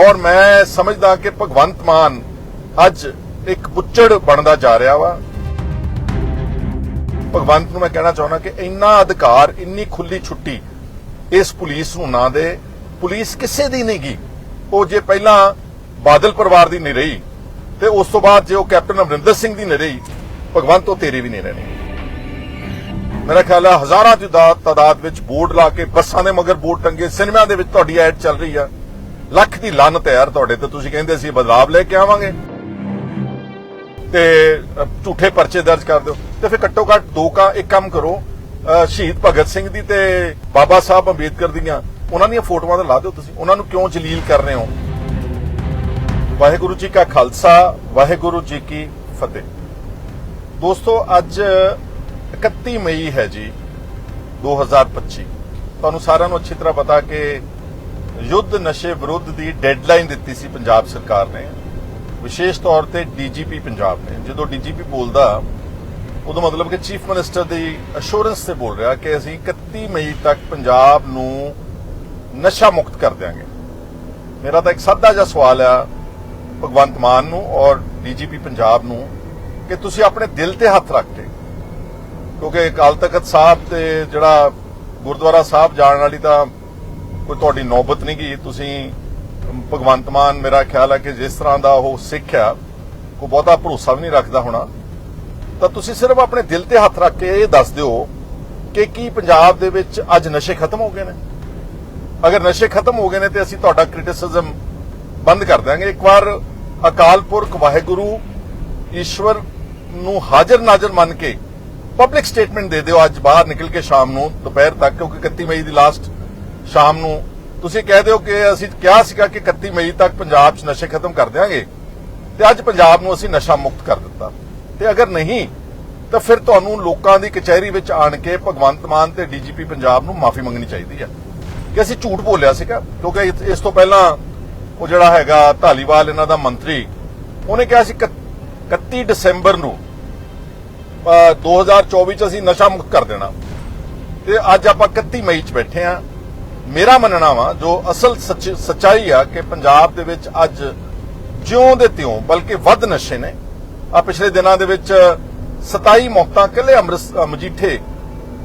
ਔਰ ਮੈਂ ਸਮਝਦਾ ਕਿ ਭਗਵੰਤ ਮਾਨ ਅੱਜ ਇੱਕ ਬੁੱਚੜ ਬਣਦਾ ਜਾ ਰਿਹਾ ਵਾ। ਭਗਵੰਤ ਨੂੰ ਮੈਂ ਕਹਿਣਾ ਚਾਹੁੰਦਾ ਕਿ ਇੰਨਾ ਅਧਿਕਾਰ, ਇੰਨੀ ਖੁੱਲੀ ਛੁੱਟੀ ਇਸ ਪੁਲਿਸ ਨੂੰ ਨਾ ਦੇ। ਪੁਲਿਸ ਕਿਸੇ ਦੀ ਨਹੀਂ ਗੀ। ਉਹ ਜੇ ਪਹਿਲਾਂ ਬਾਦਲ ਪਰਿਵਾਰ ਦੀ ਨਹੀਂ ਰਹੀ ਤੇ ਉਸ ਤੋਂ ਬਾਅਦ ਜੇ ਉਹ ਕੈਪਟਨ ਅਮਰਿੰਦਰ ਸਿੰਘ ਦੀ ਨਹੀਂ ਰਹੀ, ਭਗਵੰਤ ਉਹ ਤੇਰੀ ਵੀ ਨਹੀਂ ਰਹਿਣੀ। ਮੇਰਾ ਖਿਆਲ ਹੈ ਹਜ਼ਾਰਾਂ ਦੀ ਤਾਦਾਦ ਵਿੱਚ ਬੋਰਡ ਲਾ ਕੇ ਬੱਸਾਂ ਦੇ ਮਗਰ ਬੋਰਡ ਟੰਗੇ ਸਿਨੇਮਾ ਦੇ ਵਿੱਚ ਤੁਹਾਡੀ ਐਡ ਚੱਲ ਰਹੀ ਆ। ਲੱਖ ਦੀ ਲਾਨਤ ਹੈ ਯਾਰ ਤੁਹਾਡੇ ਤੇ। ਤੁਸੀਂ ਕਹਿੰਦੇ ਸੀ ਬਦਲਾਵ ਲੈ ਕੇ ਆਵਾਂਗੇ। ਤੇ ਝੂਠੇ ਪਰਚੇ ਦਰਜ ਕਰ ਦਿਓ। ਤੇ ਫਿਰ ਘੱਟੋ ਘੱਟ ਦੋ ਕਾ, ਇੱਕ ਕੰਮ ਕਰੋ। ਸ਼ਹੀਦ ਭਗਤ ਸਿੰਘ ਦੀ ਤੇ ਬਾਬਾ ਸਾਹਿਬ ਅੰਬੇਦਕਰ ਦੀਆਂ, ਉਹਨਾਂ ਦੀਆਂ ਫੋਟੋਆਂ ਤਾਂ ਲਾ ਦਿਓ ਤੁਸੀਂ। ਉਹਨਾਂ ਨੂੰ ਕਿਉਂ ਜਲੀਲ ਕਰ ਰਹੇ ਹੋ? ਵਾਹਿਗੁਰੂ ਜੀ ਕਾ ਖਾਲਸਾ, ਵਾਹਿਗੁਰੂ ਜੀ ਕੀ ਫਤਿਹ। ਦੋਸਤੋ, ਅੱਜ 31 ਮਈ ਹੈ ਜੀ 2025 ਤੁਹਾਨੂੰ ਸਾਰਿਆਂ ਨੂੰ ਅੱਛੀ ਤਰ੍ਹਾਂ ਪਤਾ ਕਿ ਯੁੱਧ ਨਸ਼ੇ ਵਿਰੁੱਧ ਦੀ ਡੈਡਲਾਈਨ ਦਿੱਤੀ ਸੀ ਪੰਜਾਬ ਸਰਕਾਰ ਨੇ। ਵਿਸ਼ੇਸ਼ ਤੌਰ ਤੇ ਡੀਜੀਪੀ ਪੰਜਾਬ ਨੇ। ਜਦੋਂ ਡੀਜੀਪੀ ਬੋਲਦਾ ਉਦੋਂ ਮਤਲਬ ਕਿ ਚੀਫ ਮਿਨਿਸਟਰ ਦੀ ਅਸ਼ੋਰੈਂਸ ਤੇ ਬੋਲ ਰਿਹਾ ਕਿ ਅਸੀਂ 31 ਮਈ ਤੱਕ ਪੰਜਾਬ ਨੂੰ ਨਸ਼ਾ ਮੁਕਤ ਕਰ ਦਿਆਂਗੇ। ਮੇਰਾ ਤਾਂ ਇੱਕ ਸਾਦਾ ਜਿਹਾ ਸਵਾਲ ਆ ਭਗਵੰਤ ਮਾਨ ਨੂੰ ਔਰ ਡੀਜੀਪੀ ਪੰਜਾਬ ਨੂੰ ਕਿ ਤੁਸੀਂ ਆਪਣੇ ਦਿਲ ਤੇ ਹੱਥ ਰੱਖ ਕੇ ਕਿਉਂਕਿ ਅਕਾਲ ਤਖਤ ਸਾਹਿਬ ਤੇ ਜਿਹੜਾ ਗੁਰਦੁਆਰਾ ਸਾਹਿਬ ਜਾਣ ਵਾਲੀ ਤਾਂ ਕੋਈ ਤੁਹਾਡੀ ਨੌਬਤ ਨਹੀਂ ਗਈ। ਤੁਸੀਂ ਭਗਵੰਤ ਮਾਨ ਮੇਰਾ ਖਿਆਲ ਹੈ ਕਿ ਜਿਸ ਤਰ੍ਹਾਂ ਦਾ ਉਹ ਸਿੱਖ ਆ ਕੋਈ ਬਹੁਤਾ ਭਰੋਸਾ ਵੀ ਨਹੀਂ ਰੱਖਦਾ ਹੋਣਾ। ਤਾਂ ਤੁਸੀਂ ਸਿਰਫ ਆਪਣੇ ਦਿਲ ਤੇ ਹੱਥ ਰੱਖ ਕੇ ਇਹ ਦੱਸ ਦਿਓ ਕਿ ਕੀ ਪੰਜਾਬ ਦੇ ਵਿੱਚ ਅੱਜ ਨਸ਼ੇ ਖਤਮ ਹੋ ਗਏ ਨੇ? ਅਗਰ ਨਸ਼ੇ ਖਤਮ ਹੋ ਗਏ ਨੇ ਤੇ ਅਸੀਂ ਤੁਹਾਡਾ ਕ੍ਰਿਟਿਸਿਜ਼ਮ ਬੰਦ ਕਰ ਦਾਂਗੇ ਇੱਕ ਵਾਰ ਅਕਾਲ ਪੁਰਖ ਵਾਹਿਗੁਰੂ ਈਸ਼ਵਰ ਨੂੰ ਹਾਜ਼ਰ ਨਾਜ਼ਰ ਮੰਨ ਕੇ ਪਬਲਿਕ ਸਟੇਟਮੈਂਟ ਦੇ ਦਿਓ। ਅੱਜ ਬਾਹਰ ਨਿਕਲ ਕੇ ਸ਼ਾਮ ਨੂੰ, ਦੁਪਹਿਰ ਤੱਕ, ਕਿਉਂਕਿ 31 ਮਈ ਦੀ ਲਾਸਟ ਸ਼ਾਮ ਨੂੰ। ਤੁਸੀਂ ਕਹਿ ਦਿਓ ਕਿ ਅਸੀਂ ਕਿਹਾ ਸੀਗਾ ਕਿ 31 ਮਈ ਤੱਕ ਪੰਜਾਬ 'ਚ ਨਸ਼ੇ ਖਤਮ ਕਰ ਦਿਆਂਗੇ। ਤੇ ਅੱਜ ਪੰਜਾਬ ਨੂੰ ਅਸੀਂ ਨਸ਼ਾ ਮੁਕਤ ਕਰ ਦਿੱਤਾ। ਤੇ ਅਗਰ ਨਹੀਂ ਤਾਂ ਫਿਰ ਤੁਹਾਨੂੰ ਲੋਕਾਂ ਦੀ ਕਚਹਿਰੀ ਵਿੱਚ ਆਣ ਕੇ ਭਗਵੰਤ ਮਾਨ ਤੇ ਡੀਜੀਪੀ ਪੰਜਾਬ ਨੂੰ ਮਾਫੀ ਮੰਗਣੀ ਚਾਹੀਦੀ ਹੈ ਕਿ ਅਸੀਂ ਝੂਠ ਬੋਲਿਆ ਸੀਗਾ ਕਿਉਂਕਿ ਇਸ- ਤੋਂ ਪਹਿਲਾਂ ਉਹ ਜਿਹੜਾ ਹੈਗਾ ਢਾਲੀਵਾਲ ਇਹਨਾਂ ਦਾ ਮੰਤਰੀ ਉਹਨੇ ਕਿਹਾ ਸੀ 31 ਦਸੰਬਰ ਨੂੰ ਅ, 2024 ਚ ਅਸੀਂ ਨਸ਼ਾ ਮੁਕਤ ਕਰ ਦੇਣਾ। ਤੇ ਅੱਜ ਆਪਾਂ 31 ਮਈ ਚ ਬੈਠੇ ਆ। ਮੇਰਾ ਮੰਨਣਾ ਵਾ, ਜੋ ਅਸਲ ਸੱਚਾਈ ਆ ਕਿ ਪੰਜਾਬ ਦੇ ਵਿੱਚ ਅੱਜ ਜਿਉਂ ਦੇ ਤਿਉਂ, ਬਲਕਿ ਵੱਧ ਨਸ਼ੇ ਨੇ ਆ ਪਿਛਲੇ ਦਿਨਾਂ ਦੇ ਵਿੱਚ 27 ਮੌਤਾਂ ਇਕੱਲੇ ਮਜੀਠੇ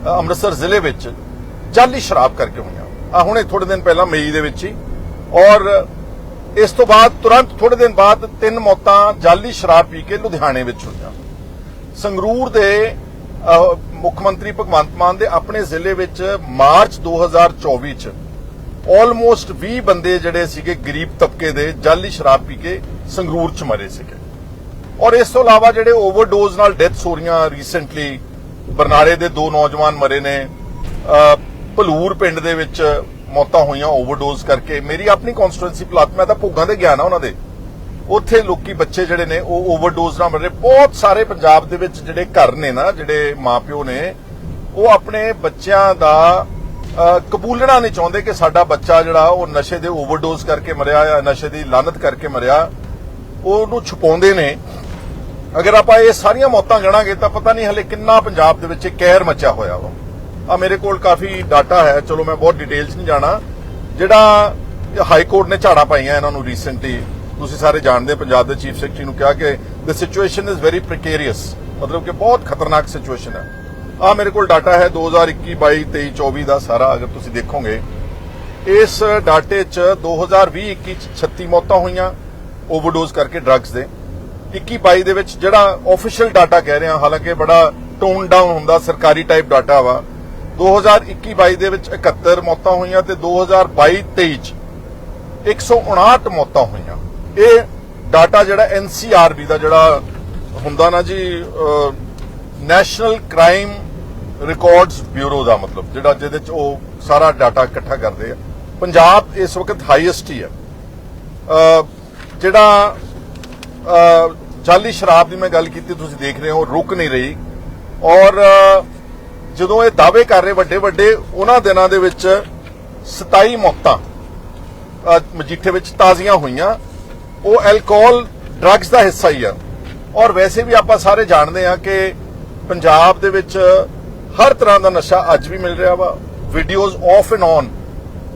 ਅੰਮ੍ਰਿਤਸਰ ਜ਼ਿਲ੍ਹੇ ਵਿੱਚ ਜਾਲੀ ਸ਼ਰਾਬ ਕਰਕੇ ਹੋਈਆਂ। ਆ ਹੁਣੇ ਥੋੜੇ ਦਿਨ ਪਹਿਲਾਂ ਮਈ ਦੇ ਵਿੱਚ ਹੀ। ਔਰ ਇਸ ਤੋਂ ਬਾਅਦ ਤੁਰੰਤ ਥੋੜੇ ਦਿਨ ਬਾਅਦ ਤਿੰਨ ਮੌਤਾਂ ਜਾਲੀ ਸ਼ਰਾਬ ਪੀ ਕੇ ਲੁਧਿਆਣੇ ਵਿੱਚ ਹੋਈਆਂ। ਸੰਗਰੂਰ ਦੇ ਮੁੱਖ ਮੰਤਰੀ ਭਗਵੰਤ ਮਾਨ ਦੇ ਆਪਣੇ ਜ਼ਿਲ੍ਹੇ ਵਿੱਚ ਮਾਰਚ 2024 ਚ ਆਲਮੋਸਟ 20 ਬੰਦੇ ਜਿਹੜੇ ਸੀਗੇ ਗਰੀਬ ਤਬਕੇ ਦੇ, ਜਾਲੀ ਸ਼ਰਾਬ ਪੀ ਕੇ ਸੰਗਰੂਰ ਚ ਮਰੇ ਸੀਗੇ। ਔਰ ਇਸ ਤੋਂ ਇਲਾਵਾ ਜਿਹੜੇ ਓਵਰਡੋਜ਼ ਨਾਲ ਡੈਥਸ ਹੋ ਰਹੀਆਂ ਰੀਸੈਂਟਲੀ ਬਰਨਾਲੇ ਦੇ ਦੋ ਨੌਜਵਾਨ ਮਰੇ ਨੇ ਭਲੂਰ ਪਿੰਡ ਦੇ ਵਿੱਚ ਮੌਤਾਂ ਹੋਈਆਂ ਓਵਰਡੋਜ਼ ਕਰਕੇ। ਮੇਰੀ ਆਪਣੀ ਕਨਸਟੀਟੂਐਂਸੀ ਪਲਾਟ, ਮੈਂ ਤਾਂ ਭੋਗਾਂ ਦੇ ਗਿਆ ਨਾ ਉਹਨਾਂ ਦੇ। ਉੱਥੇ ਲੋਕੀ ਬੱਚੇ ਜਿਹੜੇ ਨੇ, ਉਹ ਓਵਰਡੋਜ਼ ਨਾਲ ਰਹੇ। ਬਹੁਤ ਸਾਰੇ ਪੰਜਾਬ ਦੇ ਵਿੱਚ ਜਿਹੜੇ ਘਰ ਨੇ ਨਾ, ਜਿਹੜੇ ਮਾਪਿਓ ਨੇ, ਉਹ ਆਪਣੇ ਬੱਚਿਆਂ ਦਾ ਕਬੂਲਣਾ ਨਹੀਂ ਚਾਹੁੰਦੇ ਕਿ ਸਾਡਾ ਬੱਚਾ ਜਿਹੜਾ, ਉਹ ਨਸ਼ੇ ਦੇ ਓਵਰਡੋਜ਼ ਕਰਕੇ ਮਰਿਆ ਜਾਂ ਨਸ਼ੇ ਦੀ ਲਾਨਤ ਕਰਕੇ ਮਰਿਆ, ਉਹਨੂੰ ਛੁਪਾਉਂਦੇ ਨੇ। ਅਗਰ ਆਪਾਂ ਇਹ ਸਾਰੀਆਂ ਮੌਤਾਂ ਗਣਾਂਗੇ, ਤਾਂ ਪਤਾ ਨਹੀਂ ਹਲੇ ਕਿੰਨਾ ਪੰਜਾਬ ਦੇ ਵਿੱਚ ਇਹ ਕਹਿਰ ਮਚਿਆ ਹੋਇਆ ਵਾ। ਆ ਮੇਰੇ ਕੋਲ ਕਾਫੀ ਡਾਟਾ ਹੈ, ਚਲੋ ਮੈਂ ਬਹੁਤ ਡਿਟੇਲਸ ਨਹੀਂ ਜਾਣਾ। ਜਿਹੜਾ ਹਾਈ ਕੋਰਟ ਨੇ ਝਾੜਾ ਪਾਈਆਂ ਇਹਨਾਂ ਨੂੰ ਰੀਸੈਂਟਲੀ ਤੁਸੀਂ ਸਾਰੇ ਜਾਣਦੇ ਹੋ, ਪੰਜਾਬ ਦੇ ਚੀਫ ਸੈਕਟਰੀ ਨੂੰ ਕਿਹਾ ਕਿ the situation is very precarious ਮਤਲਬ ਕਿ ਬਹੁਤ ਖਤਰਨਾਕ ਸਿਚੁਏਸ਼ਨ ਹੈ। ਆ ਮੇਰੇ ਕੋਲ ਡਾਟਾ ਹੈ 2021 22 23 24 ਦਾ ਸਾਰਾ ਅਗਰ ਤੁਸੀਂ ਦੇਖੋਗੇ। ਇਸ ਡਾਟੇ 'ਚ 2020 21 ਚ 36 ਮੌਤਾਂ ਹੋਈਆਂ ਓਵਰਡੋਜ਼ ਕਰਕੇ ਡਰੱਗਸ ਦੇ। 21 22 ਦੇ ਵਿੱਚ ਜਿਹੜਾ ਆਫੀਸ਼ੀਅਲ ਡਾਟਾ ਕਹਿ ਰਿਹਾ ਹਾਲਾਂਕਿ ਬੜਾ ਟੋਨ ਡਾਊਨ ਹੁੰਦਾ ਸਰਕਾਰੀ ਟਾਈਪ ਡਾਟਾ ਵਾ। 2021 22 ਦੇ ਵਿੱਚ 71 ਮੌਤਾਂ ਹੋਈਆਂ ਤੇ 2022 23 ਚ 159 ਮੌਤਾਂ ਹੋਈਆਂ। ਇਹ ਡਾਟਾ ਜਿਹੜਾ ਐਨਸੀਆਰਬੀ ਦਾ ਜਿਹੜਾ ਹੁੰਦਾ ਨਾ ਜੀ ਨੈਸ਼ਨਲ ਕ੍ਰਾਈਮ ਰਿਕਾਰਡਸ ਬਿਊਰੋ ਦਾ ਮਤਲਬ, ਜਿਹੜਾ ਜਿਹਦੇ ਚ ਉਹ ਸਾਰਾ ਡਾਟਾ ਇਕੱਠਾ ਕਰਦੇ ਆ। ਪੰਜਾਬ ਇਸ ਵਕਤ ਹਾਈਐਸਟ ਹੀ ਹੈ ਜਿਹੜਾ ਜਾਲੀ ਸ਼ਰਾਬ ਦੀ ਮੈਂ ਗੱਲ ਕੀਤੀ, ਤੁਸੀਂ ਦੇਖ ਰਹੇ ਹੋ, ਰੁਕ ਨਹੀਂ ਰਹੀ। ਔਰ ਜਦੋਂ ਇਹ ਦਾਅਵੇ ਕਰ ਰਹੇ ਵੱਡੇ ਵੱਡੇ, ਉਹਨਾਂ ਦਿਨਾਂ ਦੇ ਵਿੱਚ 27 ਮੌਤਾਂ ਮਜੀਠੇ ਵਿੱਚ ਤਾਜ਼ੀਆਂ ਹੋਈਆਂ। ਉਹ ਐਲਕੋਹਲ ਡਰੱਗਸ ਦਾ ਹਿੱਸਾ ਹੀ ਆ। ਔਰ ਵੈਸੇ ਵੀ ਆਪਾਂ ਸਾਰੇ ਜਾਣਦੇ ਆ ਕਿ ਪੰਜਾਬ ਦੇ ਵਿੱਚ ਹਰ ਤਰ੍ਹਾਂ ਦਾ ਨਸ਼ਾ ਅੱਜ ਵੀ ਮਿਲ ਰਿਹਾ ਵਾ। ਵੀਡੀਓਜ਼ ਆਫ ਐਂਡ ਔਨ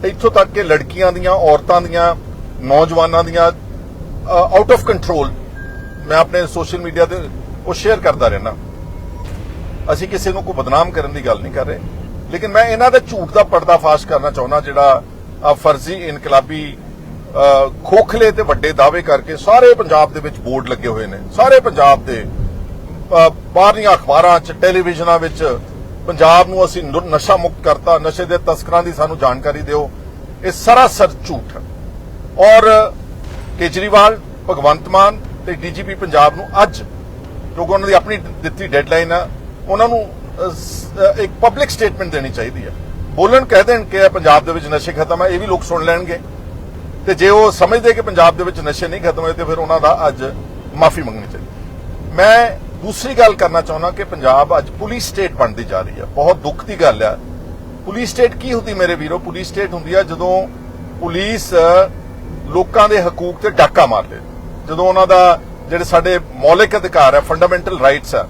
ਇੱਥੋਂ ਤੱਕ ਕਿ ਲੜਕੀਆਂ ਦੀਆਂ, ਔਰਤਾਂ ਦੀਆਂ, ਨੌਜਵਾਨਾਂ ਦੀਆਂ ਆਊਟ ਆਫ ਕੰਟਰੋਲ ਮੈਂ ਆਪਣੇ ਸੋਸ਼ਲ ਮੀਡੀਆ ਤੇ ਉਹ ਸ਼ੇਅਰ ਕਰਦਾ ਰਹਿਣਾ ਅਸੀਂ ਕਿਸੇ ਨੂੰ ਕੋਈ ਬਦਨਾਮ ਕਰਨ ਦੀ ਗੱਲ ਨਹੀਂ ਕਰ ਰਹੇ। ਲੇਕਿਨ ਮੈਂ ਇਹਨਾਂ ਦੇ ਝੂਠ ਦਾ ਪਰਦਾਫਾਸ਼ ਕਰਨਾ ਚਾਹੁੰਦਾ, ਜਿਹੜਾ ਫਰਜ਼ੀ ਇਨਕਲਾਬੀ ਖੋਖਲੇ ਤੇ ਵੱਡੇ ਦਾਅਵੇ ਕਰਕੇ ਸਾਰੇ ਪੰਜਾਬ ਦੇ ਵਿੱਚ ਬੋਰਡ ਲੱਗੇ ਹੋਏ ਨੇ। ਸਾਰੇ ਪੰਜਾਬ ਦੇ ਅਹ, ਬਾਹਰਲੀਆਂ ਅਖਬਾਰਾਂ 'ਚ ਟੈਲੀਵਿਜ਼ਨਾਂ ਵਿੱਚ ਪੰਜਾਬ ਨੂੰ ਅਸੀਂ ਨਸ਼ਾ ਮੁਕਤ ਕਰਤਾ ਨਸ਼ੇ ਦੇ ਤਸਕਰਾਂ ਦੀ ਸਾਨੂੰ ਜਾਣਕਾਰੀ ਦਿਓ। ਇਹ ਸਰਾਸਰ ਝੂਠ ਹੈ। ਔਰ ਕੇਜਰੀਵਾਲ ਭਗਵੰਤ ਮਾਨ ਤੇ ਡੀਜੀਪੀ ਪੰਜਾਬ ਨੂੰ ਅੱਜ ਕਿਉਂਕਿ ਉਹਨਾਂ ਦੀ ਆਪਣੀ ਦਿੱਤੀ ਡੈਡਲਾਈਨ ਆ ਉਹਨਾਂ ਨੂੰ ਇੱਕ ਪਬਲਿਕ ਸਟੇਟਮੈਂਟ ਦੇਣੀ ਚਾਹੀਦੀ ਹੈ। ਬੋਲਣ ਕਹਿ ਦੇਣ ਕਿ ਇਹ ਪੰਜਾਬ ਦੇ ਵਿੱਚ ਨਸ਼ੇ ਖਤਮ ਹੈ ਇਹ ਵੀ ਲੋਕ ਸੁਣ ਲੈਣਗੇ। ਤੇ ਜੇ ਉਹ ਸਮਝਦੇ ਕਿ ਪੰਜਾਬ ਦੇ ਵਿੱਚ ਨਸ਼ੇ ਨਹੀਂ ਖਤਮ ਹੋਏ, ਤੇ ਫਿਰ ਉਹਨਾਂ ਦਾ ਅੱਜ ਮਾਫੀ ਮੰਗਣੀ ਚਾਹੀਦੀ ਮੈਂ ਦੂਸਰੀ ਗੱਲ ਕਰਨਾ ਚਾਹੁੰਦਾ ਕਿ ਪੰਜਾਬ ਅੱਜ ਪੁਲਿਸ ਸਟੇਟ ਬਣਦੀ ਜਾ ਰਹੀ ਹੈ। ਬਹੁਤ ਦੁੱਖ ਦੀ ਗੱਲ ਹੈ। ਪੁਲਿਸ ਸਟੇਟ ਕੀ ਹੁੰਦੀ ਮੇਰੇ ਵੀਰੋ? ਪੁਲਿਸ ਸਟੇਟ ਹੁੰਦੀ ਹੈ ਜਦੋਂ ਪੁਲਿਸ ਲੋਕਾਂ ਦੇ ਹਕੂਕ ਤੇ ਡਾਕਾ ਮਾਰਦੇ ਜਦੋਂ ਉਹਨਾਂ ਦਾ ਜਿਹੜੇ ਸਾਡੇ ਮੌਲਿਕ ਅਧਿਕਾਰ ਹੈ ਫੰਡਾਮੈਂਟਲ ਰਾਈਟਸ ਹੈ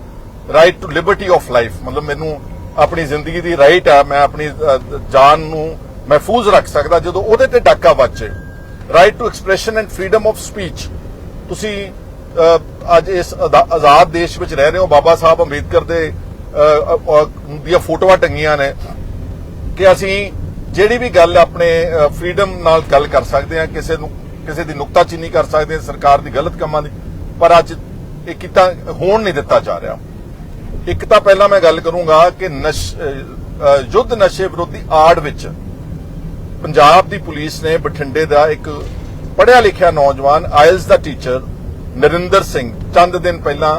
right to liberty of life ਮਤਲਬ ਮੈਨੂੰ ਆਪਣੀ ਜ਼ਿੰਦਗੀ ਦੀ ਰਾਈਟ ਆ, ਮੈਂ ਆਪਣੀ ਜਾਨ ਨੂੰ ਮਹਿਫੂਜ਼ ਰੱਖ ਸਕਦਾ ਜਦੋਂ ਉਹਦੇ ਤੇ ਡਾਕਾ ਵੱਜੇ। Right to expression and freedom of speech ਤੁਸੀਂ ਅੱਜ ਇਸ ਆਜ਼ਾਦ ਦੇਸ਼ ਵਿੱਚ ਰਹਿ ਰਹੇ ਹੋ, ਬਾਬਾ ਸਾਹਿਬ ਅੰਬੇਦਕਰ ਦੇ ਦੀਆਂ ਫੋਟੋਆਂ ਟੰਗੀਆਂ ਨੇ, ਕਿ ਅਸੀਂ ਜਿਹੜੀ ਵੀ ਗੱਲ ਆਪਣੇ ਫਰੀडम ਨਾਲ ਗੱਲ ਕਰ ਸਕਦੇ ਹਾਂ, ਕਿਸੇ ਨੂੰ, ਕਿਸੇ ਦੀ ਨੁਕਤਾਚੀਨੀ ਕਰ ਸਕਦੇ ਹਾਂ ਸਰਕਾਰ ਦੀ ਗਲਤ ਕੰਮਾਂ ਦੀ, ਪਰ ਅੱਜ ਇਹ ਕੀਤਾ, ਹੋਣ ਨਹੀਂ ਦਿੱਤਾ ਜਾ ਰਿਹਾ। ਇੱਕ ਤਾਂ ਪਹਿਲਾਂ ਮੈਂ ਗੱਲ ਕਰੂੰਗਾ ਕਿ ਨਸ਼ ਯੁੱਧ ਨਸ਼ੇ ਵਿਰੋਧੀ ਆੜ ਵਿੱਚ ਪੰਜਾਬ ਦੀ ਪੁਲਿਸ ਨੇ ਬਠਿੰਡੇ ਦਾ ਇੱਕ ਪੜਿਆ ਲਿਖਿਆ ਨੌਜਵਾਨ, ਆਇਲਸ ਦਾ ਟੀਚਰ ਨਰਿੰਦਰ ਸਿੰਘ, ਚੰਦ ਦਿਨ ਪਹਿਲਾਂ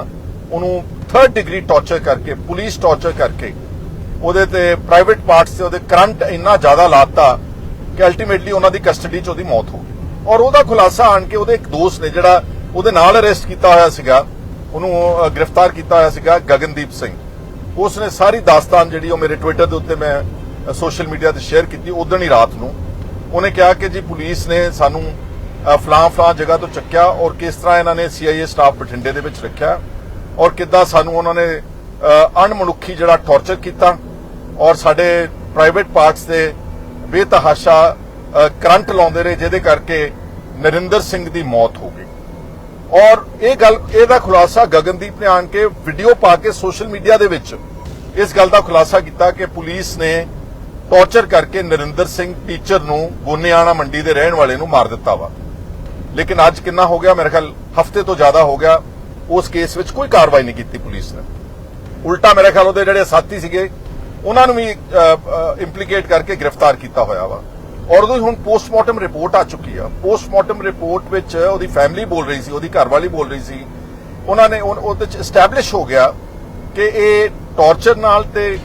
ਉਹਨੂੰ 3rd ਡਿਗਰੀ ਟਾਰਚਰ ਕਰਕੇ ਪੁਲਿਸ ਟਾਰਚਰ ਕਰਕੇ, ਉਹਦੇ ਤੇ ਪ੍ਰਾਈਵੇਟ ਪਾਰਟਸ ਤੇ ਉਹਦੇ ਕਰੰਟ ਇੰਨਾ ਜ਼ਿਆਦਾ ਲਾਤਾ ਕਿ ਅਲਟੀਮੇਟਲੀ ਉਹਨਾਂ ਦੀ ਕਸਟਡੀ 'ਚ ਉਹਦੀ ਮੌਤ ਹੋ ਗਈ। ਔਰ ਉਹਦਾ ਖੁਲਾਸਾ ਆਣ ਕੇ ਉਹਦੇ ਇੱਕ ਦੋਸਤ ਨੇ ਜਿਹੜਾ ਉਹਦੇ ਨਾਲ ਅਰੈਸਟ ਕੀਤਾ ਹੋਇਆ ਸੀਗਾ, ਉਹਨੂੰ ਗ੍ਰਿਫਤਾਰ ਕੀਤਾ ਹੋਇਆ ਸੀਗਾ ਗਗਨਦੀਪ ਸਿੰਘ। ਉਸ ਨੇ ਸਾਰੀ ਦਾਸਤਾਨ ਜਿਹੜੀ ਉਹ ਮੇਰੇ ਟਵਿੱਟਰ ਦੇ ਉੱਤੇ ਮੈਂ ਸੋਸ਼ਲ ਮੀਡੀਆ ਤੇ ਸ਼ੇਅਰ ਕੀਤੀ ਉਦੋਂ ਹੀ ਰਾਤ ਨੂੰ। ਉਹਨੇ ਕਿਹਾ ਕਿ ਜੀ ਪੁਲਿਸ ਨੇ ਸਾਨੂੰ ਫਲਾਂ ਫਲਾਂ ਜਗ੍ਹਾ ਤੋਂ ਚੱਕਿਆ ਔਰ ਕਿਸ ਤਰ੍ਹਾਂ ਇਹਨਾਂ ਨੇ ਸੀਆਈਏ ਸਟਾਫ ਬਠਿੰਡੇ ਦੇ ਵਿੱਚ ਰੱਖਿਆ ਔਰ ਕਿੱਦਾਂ ਸਾਨੂੰ ਉਹਨਾਂ ਨੇ ਅਣਮਨੁੱਖੀ ਜਿਹੜਾ ਟਾਰਚਰ ਕੀਤਾ ਔਰ ਸਾਡੇ ਪ੍ਰਾਈਵੇਟ ਪਾਰਟਸ ਤੇ ਬੇਤਹਾਸ਼ਾ ਕਰੰਟ ਲਾਉਂਦੇ ਰਹੇ, ਜਿਹਦੇ ਕਰਕੇ ਨਰਿੰਦਰ ਸਿੰਘ ਦੀ ਮੌਤ ਹੋ ਗਈ। ਔਰ ਇਹ ਗੱਲ, ਇਹਦਾ ਖੁਲਾਸਾ ਗਗਨਦੀਪ ਨੇ ਆਣ ਕੇ ਵੀਡੀਓ ਪਾ ਕੇ ਸੋਸ਼ਲ ਮੀਡੀਆ ਦੇ ਵਿੱਚ ਇਸ ਗੱਲ ਦਾ ਖੁਲਾਸਾ ਕੀਤਾ ਕਿ ਪੁਲਿਸ ਨੇ ਟੌਰਚਰ ਕਰਕੇ ਨਰਿੰਦਰ ਸਿੰਘ ਟੀਚਰ ਨੂੰ ਗੋਨਿਆਣਾ ਮੰਡੀ ਦੇ ਰਹਿਣ ਵਾਲੇ ਨੂੰ ਮਾਰ ਦਿੱਤਾ ਵਾ। ਲੇਕਿਨ ਅੱਜ ਕਿੰਨਾ ਹੋ ਗਿਆ? ਮੇਰੇ ਖਿਆਲ ਹਫ਼ਤੇ ਤੋਂ ਜ਼ਿਆਦਾ ਹੋ ਗਿਆ। ਉਸ ਕੇਸ ਵਿੱਚ ਕੋਈ ਕਾਰਵਾਈ ਨਹੀਂ ਕੀਤੀ ਪੁਲਿਸ ਨੇ। ਉਲਟਾ ਮੇਰੇ ਖਿਆਲ ਉਹਦੇ ਜਿਹੜੇ ਸਾਥੀ ਸੀਗੇ, ਉਹਨਾਂ ਨੂੰ ਵੀ ਇੰਪਲੀਕੇਟ ਕਰਕੇ ਗ੍ਰਿਫਤਾਰ ਕੀਤਾ ਹੋਇਆ ਵਾ। ਔਰ ਉਹਦੀ ਹੁਣ ਪੋਸਟਮਾਰਟਮ ਰਿਪੋਰਟ ਆ ਚੁੱਕੀ ਆ। ਪੋਸਟਮਾਰਟਮ ਰਿਪੋਰਟ ਵਿੱਚ ਉਹਦੀ ਫੈਮਿਲੀ ਬੋਲ ਰਹੀ ਸੀ, ਉਹਦੀ ਘਰਵਾਲੀ ਬੋਲ ਰਹੀ ਸੀ। ਉਹਨਾਂ ਨੇ ਉਹਦੇ ਚ ਐਸਟੈਬਲਿਸ਼ ਹੋ ਗਿਆ ਕਿ ਇਹ ਟਾਰਚਰ ਨਾਲ ਤੇ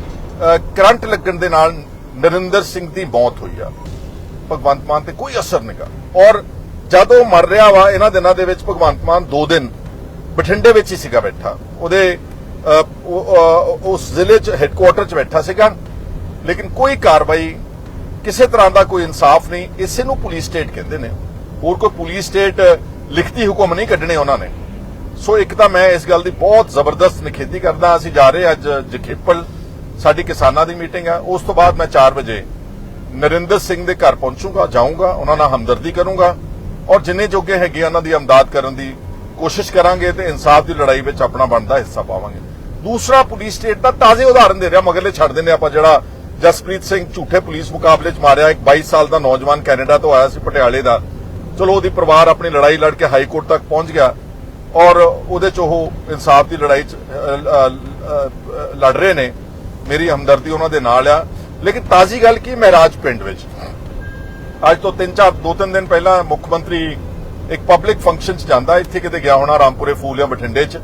ਕਰੰਟ ਲੱਗਣ ਦੇ ਨਾਲ ਨਰਿੰਦਰ ਸਿੰਘ ਦੀ ਮੌਤ ਹੋਈ ਆ। ਭਗਵੰਤ ਮਾਨ ਤੇ ਕੋਈ ਅਸਰ ਨਹੀਂਗਾ ਔਰ ਜਦ ਉਹ ਮਰ ਰਿਹਾ ਵਾ, ਇਹਨਾਂ ਦਿਨਾਂ ਦੇ ਵਿੱਚ ਭਗਵੰਤ ਮਾਨ 2 ਦਿਨ ਬਠਿੰਡੇ ਵਿੱਚ ਹੀ ਸੀਗਾ ਬੈਠਾ। ਉਹਦੇ ਉਸ ਜ਼ਿਲ੍ਹੇ ਚ ਹੈੱਡਕੁਆਰਟਰ ਚ ਬੈਠਾ ਸੀਗਾ। ਲੇਕਿਨ ਕੋਈ ਕਾਰਵਾਈ, ਕਿਸੇ ਤਰ੍ਹਾਂ ਦਾ ਕੋਈ ਇਨਸਾਫ ਨਹੀਂ, ਇਸੇ ਨੂੰ ਪੁਲਿਸ ਸਟੇਟ ਕਹਿੰਦੇ ਨੇ। ਹੋਰ ਕੋਈ ਪੁਲਿਸ ਸਟੇਟ ਲਿਖਤੀ ਹੁਕਮ ਨਹੀਂ ਕੱਢਣੇ ਉਹਨਾਂ ਨੇ। ਸੋ ਇੱਕ ਤਾਂ ਮੈਂ ਇਸ ਗੱਲ ਦੀ ਬਹੁਤ ਜ਼ਬਰਦਸਤ ਨਿਖੇਧੀ ਕਰਦਾ, ਅਸੀਂ ਜਾ ਰਹੇ ਅੱਜ ਜਖੇਪਲ ਸਾਡੀ ਕਿਸਾਨਾਂ ਦੀ ਮੀਟਿੰਗ ਹੈ ਉਸ ਤੋਂ ਬਾਅਦ ਮੈਂ 4 ਵਜੇ ਨਰਿੰਦਰ ਸਿੰਘ ਦੇ ਘਰ ਪਹੁੰਚੂਗਾ ਜਾਊਂਗਾ ਉਹਨਾਂ ਨਾਲ ਹਮਦਰਦੀ ਕਰੂੰਗਾ ਔਰ ਜਿੰਨੇ ਜੋਗੇ ਹੈਗੇ ਆ, ਉਹਨਾਂ ਦੀ ਅਮਦਾਦ ਕਰਨ ਦੀ ਕੋਸ਼ਿਸ਼ ਕਰਾਂਗੇ ਤੇ ਇਨਸਾਫ ਦੀ ਲੜਾਈ ਵਿੱਚ ਆਪਣਾ ਬਣਦਾ ਹਿੱਸਾ ਪਾਵਾਂਗੇ। ਦੂਸਰਾ ਪੁਲਿਸ ਸਟੇਟ ਦਾ ਤਾਜ਼ੇ ਉਦਾਹਰਨ ਦੇ ਰਿਹਾ ਮਗਰਲੇ ਛੱਡ ਦਿੰਦੇ ਆਪਾਂ ਜਿਹੜਾ ਜਸਪ੍ਰੀਤ ਸਿੰਘ ਝੂਠੇ ਪੁਲਿਸ ਮੁਕਾਬਲੇ 'ਚ ਮਾਰਿਆ। ਇੱਕ 22 ਸਾਲ ਦਾ ਨੌਜਵਾਨ ਕੈਨੇਡਾ ਤੋਂ ਆਇਆ ਸੀ ਪਟਿਆਲੇ ਦਾ। ਚਲੋ ਉਹਦੀ ਪਰਿਵਾਰ ਆਪਣੀ ਲੜਾਈ ਲੜ ਕੇ ਹਾਈ ਕੋਰਟ ਤੱਕ ਪਹੁੰਚ ਗਿਆ ਔਰ ਉਹਦੇ 'ਚ ਉਹ ਇਨਸਾਫ ਦੀ ਲੜਾਈ 'ਚ ਲੜ ਰਹੇ ਨੇ। ਮੇਰੀ ਹਮਦਰਦੀ ਉਹਨਾਂ ਦੇ ਨਾਲ ਆ। ਲੇਕਿਨ ਤਾਜ਼ੀ ਗੱਲ ਕੀ ਮਹਿਰਾਜ ਪਿੰਡ ਵਿੱਚ। ਅੱਜ ਤੋਂ 3-4 2-3 ਦਿਨ ਪਹਿਲਾਂ ਮੁੱਖ ਮੰਤਰੀ ਇੱਕ ਪਬਲਿਕ ਫੰਕਸ਼ਨ 'ਚ ਜਾਂਦਾ, ਇੱਥੇ ਕਿਤੇ ਗਿਆ ਹੋਣਾ ਰਾਮਪੁਰੇ ਫੂਲ ਜਾਂ ਬਠਿੰਡੇ 'ਚ।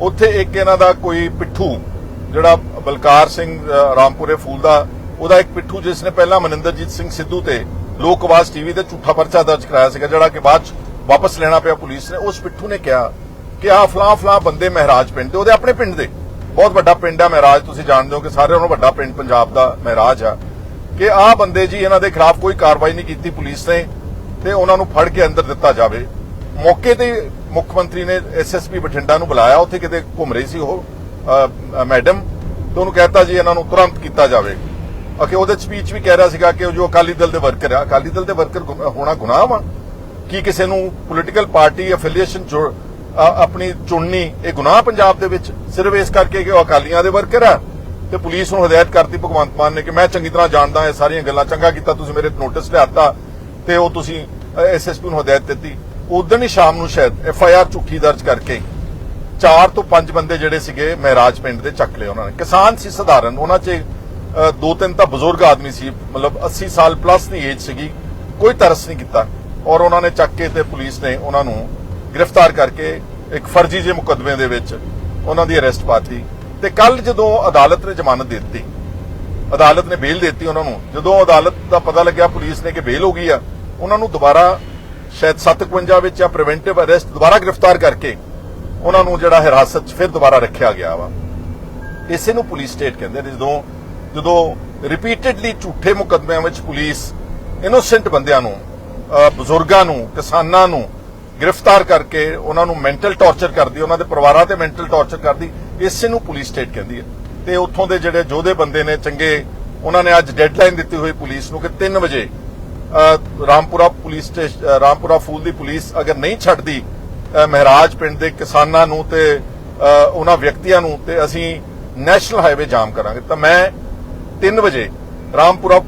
ਉੱਥੇ ਇੱਕ ਇਹਨਾਂ ਦਾ ਕੋਈ ਪਿੱਠੂ, ਜਿਹੜਾ ਬਲਕਾਰ ਸਿੰਘ ਰਾਮਪੁਰੇ ਫੂਲ ਦਾ, ਉਹਦਾ ਇੱਕ ਪਿੱਠੂ ਜਿਸ ਨੇ ਪਹਿਲਾਂ ਮਨਿੰਦਰਜੀਤ ਸਿੰਘ ਸਿੱਧੂ ਤੇ ਲੋਕ ਆਵਾਜ਼ ਟੀਵੀ ਤੇ ਝੂਠਾ ਪਰਚਾ ਦਰਜ ਕਰਾਇਆ ਸੀਗਾ, ਜਿਹੜਾ ਕਿ ਬਾਅਦ 'ਚ ਵਾਪਸ ਲੈਣਾ ਪਿਆ ਪੁਲਿਸ ਨੇ। ਉਸ ਪਿੱਠੂ ਨੇ ਕਿਹਾ ਕਿ ਆ ਫਲਾ ਫਲਾ ਬੰਦੇ ਮਹਿਰਾਜ ਪਿੰਡ ਦੇ, ਉਹਦੇ ਆਪਣੇ ਪਿੰਡ ਦੇ। ਬਹੁਤ ਵੱਡਾ ਪਿੰਡ ਆ, ਮਹਿਰਾਜ, ਤੁਸੀਂ ਜਾਣਦੇ ਹੋ ਕਿ ਸਾਰਿਆਂ ਨਾਲੋਂ ਵੱਡਾ ਪਿੰਡ ਪੰਜਾਬ ਦਾ ਮਹਿਰਾਜ ਆ, ਕਿ ਆਹ ਬੰਦੇ ਜੀ ਇਹਨਾਂ ਦੇ ਖਿਲਾਫ ਕੋਈ ਕਾਰਵਾਈ ਨਹੀਂ ਕੀਤੀ ਪੁਲਿਸ ਨੇ ਤੇ ਉਹਨਾਂ ਨੂੰ ਫੜ ਕੇ ਅੰਦਰ ਦਿੱਤਾ ਜਾਵੇ। ਮੌਕੇ ਤੇ ਮੁੱਖ ਮੰਤਰੀ ਨੇ ਐਸਐਸਪੀ ਬਠਿੰਡਾ ਨੂੰ ਬੁਲਾਇਆ, ਉੱਥੇ ਕਿਤੇ ਘੁੰਮ ਰਹੀ ਸੀ ਉਹ ਮੈਡਮ, ਤੇ ਉਹਨੂੰ ਕਹਿਤਾ ਜੀ ਇਹਨਾਂ ਨੂੰ ਤੁਰੰਤ ਕੀਤਾ ਜਾਵੇ। ਅਕੇ ਉਹਦੇ ਸਪੀਚ ਵੀ ਕਹਿ ਰਿਹਾ ਸੀਗਾ ਕਿ ਜੋ ਅਕਾਲੀ ਦਲ ਦੇ ਵਰਕਰ ਆ, ਅਕਾਲੀ ਦਲ ਦੇ ਵਰਕਰ ਹੋਣਾ ਗੁਨਾਹ ਵਾ। ਕੀ ਕਿਸੇ ਨੂੰ ਪੋਲੀਟੀਕਲ ਪਾਰਟੀ ਐਫੀਲੀਏਸ਼ਨ ਆਪਣੀ ਚੁਣਨੀ, ਇਹ ਗੁਨਾਹ ਪੰਜਾਬ ਦੇ ਵਿੱਚ ਸਿਰਫ ਇਸ ਕਰਕੇ ਕਿ ਉਹ ਅਕਾਲੀਆਂ ਦੇ ਵਰਕਰ ਆ ਤੇ ਪੁਲਿਸ ਨੂੰ ਹਦਾਇਤ ਕਰਤੀ ਭਗਵੰਤ ਮਾਨ ਨੇ ਕਿ ਮੈਂ ਚੰਗੀ ਤਰ੍ਹਾਂ ਜਾਣਦਾ, ਇਹ ਸਾਰੀਆਂ ਗੱਲਾਂ ਚੰਗਾ ਕੀਤਾ, ਤੁਸੀਂ ਮੇਰੇ ਨੋਟਿਸ ਲਿਆਤਾ ਤੇ ਉਹ ਤੁਸੀਂ ਐਸਐਸਪੀ ਨੂੰ ਹਦਾਇਤ ਦਿੱਤੀ। ਉਦੋਂ ਹੀ ਸ਼ਾਮ ਨੂੰ ਸ਼ਾਇਦ ਐਫਆਈਆਰ ਝੂਠੀ ਦਰਜ ਕਰਕੇ ਚਾਰ ਤੋਂ ਪੰਜ ਬੰਦੇ ਜਿਹੜੇ ਸੀਗੇ ਮਹਿਰਾਜ ਪਿੰਡ ਦੇ ਚੱਕ ਲਏ ਉਹਨਾਂ ਨੇ। ਕਿਸਾਨ ਸੀ ਸਧਾਰਨ, ਉਹਨਾਂ 'ਚ ਦੋ ਤਿੰਨ ਤਾਂ ਬਜ਼ੁਰਗ ਆਦਮੀ ਸੀ, ਮਤਲਬ 80 ਸਾਲ ਪਲੱਸ ਦੀ ਏਜ ਸੀਗੀ, ਕੋਈ ਤਰਸ ਨਹੀਂ ਕੀਤਾ। ਔਰ ਉਹਨਾਂ ਨੇ ਚੱਕ ਕੇ ਤੇ ਪੁਲਿਸ ਨੇ ਉਹਨਾਂ ਨੂੰ ਗ੍ਰਿਫਤਾਰ ਕਰਕੇ ਇੱਕ ਫਰਜ਼ੀ ਜਿਹੇ ਮੁਕੱਦਮੇ ਦੇ ਵਿੱਚ ਉਹਨਾਂ ਦੀ ਅਰੈਸਟ ਪਾਤੀ ਤੇ ਕੱਲ ਜਦੋਂ ਅਦਾਲਤ ਨੇ ਜ਼ਮਾਨਤ ਦੇ ਦਿੱਤੀ, ਅਦਾਲਤ ਨੇ ਬੇਲ ਦਿੱਤੀ ਉਹਨਾਂ ਨੂੰ। ਜਦੋਂ ਅਦਾਲਤ ਦਾ ਪਤਾ ਲੱਗਿਆ ਪੁਲਿਸ ਨੇ ਕਿ ਬੇਲ ਹੋ ਗਈ ਆ, ਉਹਨਾਂ ਨੂੰ ਦੁਬਾਰਾ ਸ਼ਾਇਦ 751 ਵਿੱਚ ਜਾਂ ਪ੍ਰੀਵੈਂਟਿਵ ਅਰੈਸਟ ਦੁਬਾਰਾ ਗ੍ਰਿਫਤਾਰ ਕਰਕੇ ਉਹਨਾਂ ਨੂੰ ਜਿਹੜਾ ਹਿਰਾਸਤ 'ਚ ਫਿਰ ਦੁਬਾਰਾ ਰੱਖਿਆ ਗਿਆ ਵਾ। ਇਸੇ ਨੂੰ ਪੁਲਿਸ ਸਟੇਟ ਕਹਿੰਦੇ ਨੇ। ਜਦੋਂ ਜਦੋਂ ਰਿਪੀਟਡਲੀ ਝੂਠੇ ਮੁਕੱਦਮਿਆਂ ਵਿੱਚ ਪੁਲਿਸ ਇਨੋਸੈਂਟ ਬੰਦਿਆਂ ਨੂੰ ਬਜ਼ੁਰਗਾਂ ਨੂੰ, ਕਿਸਾਨਾਂ ਨੂੰ ਗ੍ਰਿਫਤਾਰ ਕਰਕੇ ਉਹਨਾਂ ਨੂੰ ਮੈਂਟਲ ਟੌਰਚਰ ਕਰਦੀ, ਉਹਨਾਂ ਦੇ ਪਰਿਵਾਰਾਂ ਤੇ ਮੈਂਟਲ ਟੌਰਚਰ ਕਰਦੀ, ਇਸੇ ਨੂੰ ਪੁਲਿਸ ਸਟੇਟ ਕਹਿੰਦੀ ਹੈ। ਤੇ ਉੱਥੋਂ ਦੇ ਜਿਹੜੇ ਯੋਧੇ ਬੰਦੇ ਨੇ, ਚੰਗੇ, ਉਹਨਾਂ ਨੇ ਅੱਜ ਡੈਡਲਾਈਨ ਦਿੱਤੀ ਹੋਈ ਪੁਲਿਸ ਨੂੰ ਕਿ 3 ਵਜੇ ਰਾਮਪੁਰਾ ਪੁਲਿਸ ਸਟੇਸ਼ਨ ਰਾਮਪੁਰਾ ਫੂਲ ਦੀ ਪੁਲਿਸ ਅਗਰ ਨਹੀਂ ਛੱਡਦੀ ਮਹਿਰਾਜ ਪਿੰਡ ਦੇ ਕਿਸਾਨਾਂ ਨੂੰ ਤੇ ਅਹ ਉਹਨਾਂ ਵਿਅਕਤੀਆਂ ਨੂੰ ਤੇ ਅਸੀਂ ਨੈਸ਼ਨਲ ਹਾਈਵੇ ਜਾਮ ਕਰਾਂਗੇ। ਤਾਂ ਮੈਂ 3 ਵਜੇ ਰਾਮਪੁਰਾ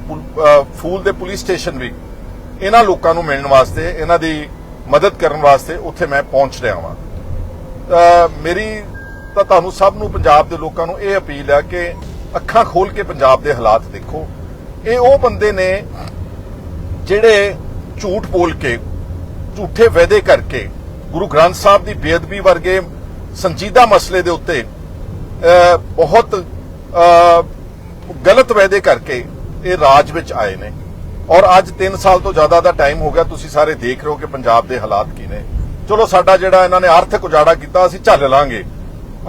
ਫੂਲ ਦੇ ਪੁਲਿਸ ਸਟੇਸ਼ਨ ਵੀ ਇਹਨਾਂ ਲੋਕਾਂ ਨੂੰ ਮਿਲਣ ਵਾਸਤੇ, ਇਹਨਾਂ ਦੀ ਮਦਦ ਕਰਨ ਵਾਸਤੇ ਉੱਥੇ ਮੈਂ ਪਹੁੰਚ ਰਿਹਾ ਹਾਂ ਮੇਰੀ ਤਾਂ ਤੁਹਾਨੂੰ ਸਭ ਨੂੰ ਪੰਜਾਬ ਦੇ ਲੋਕਾਂ ਨੂੰ ਇਹ ਅਪੀਲ ਹੈ ਕਿ ਅੱਖਾਂ ਖੋਲ ਕੇ ਪੰਜਾਬ ਦੇ ਹਾਲਾਤ ਦੇਖੋ। ਇਹ ਉਹ ਬੰਦੇ ਨੇ ਜਿਹੜੇ ਝੂਠ ਬੋਲ ਕੇ, ਝੂਠੇ ਵਾਅਦੇ ਕਰਕੇ ਗੁਰੂ ਗ੍ਰੰਥ ਸਾਹਿਬ ਦੀ ਬੇਅਦਬੀ ਵਰਗੇ ਸੰਜੀਦਾ ਮਸਲੇ ਦੇ ਉੱਤੇ ਬਹੁਤ ਗਲਤ ਵਾਅਦੇ ਕਰਕੇ ਇਹ ਰਾਜ ਵਿੱਚ ਆਏ ਨੇ। ਔਰ ਅੱਜ 3 ਸਾਲ ਤੋਂ ਜ਼ਿਆਦਾ ਦਾ ਟਾਈਮ ਹੋ ਗਿਆ, ਤੁਸੀਂ ਸਾਰੇ ਦੇਖ ਰਹੇ ਹੋ ਕਿ ਪੰਜਾਬ ਦੇ ਹਾਲਾਤ ਕੀ ਨੇ। ਚਲੋ, ਸਾਡਾ ਜਿਹੜਾ ਇਹਨਾਂ ਨੇ ਆਰਥਿਕ ਉਜਾੜਾ ਕੀਤਾ, ਅਸੀਂ ਝੱਲ ਲਾਂਗੇ।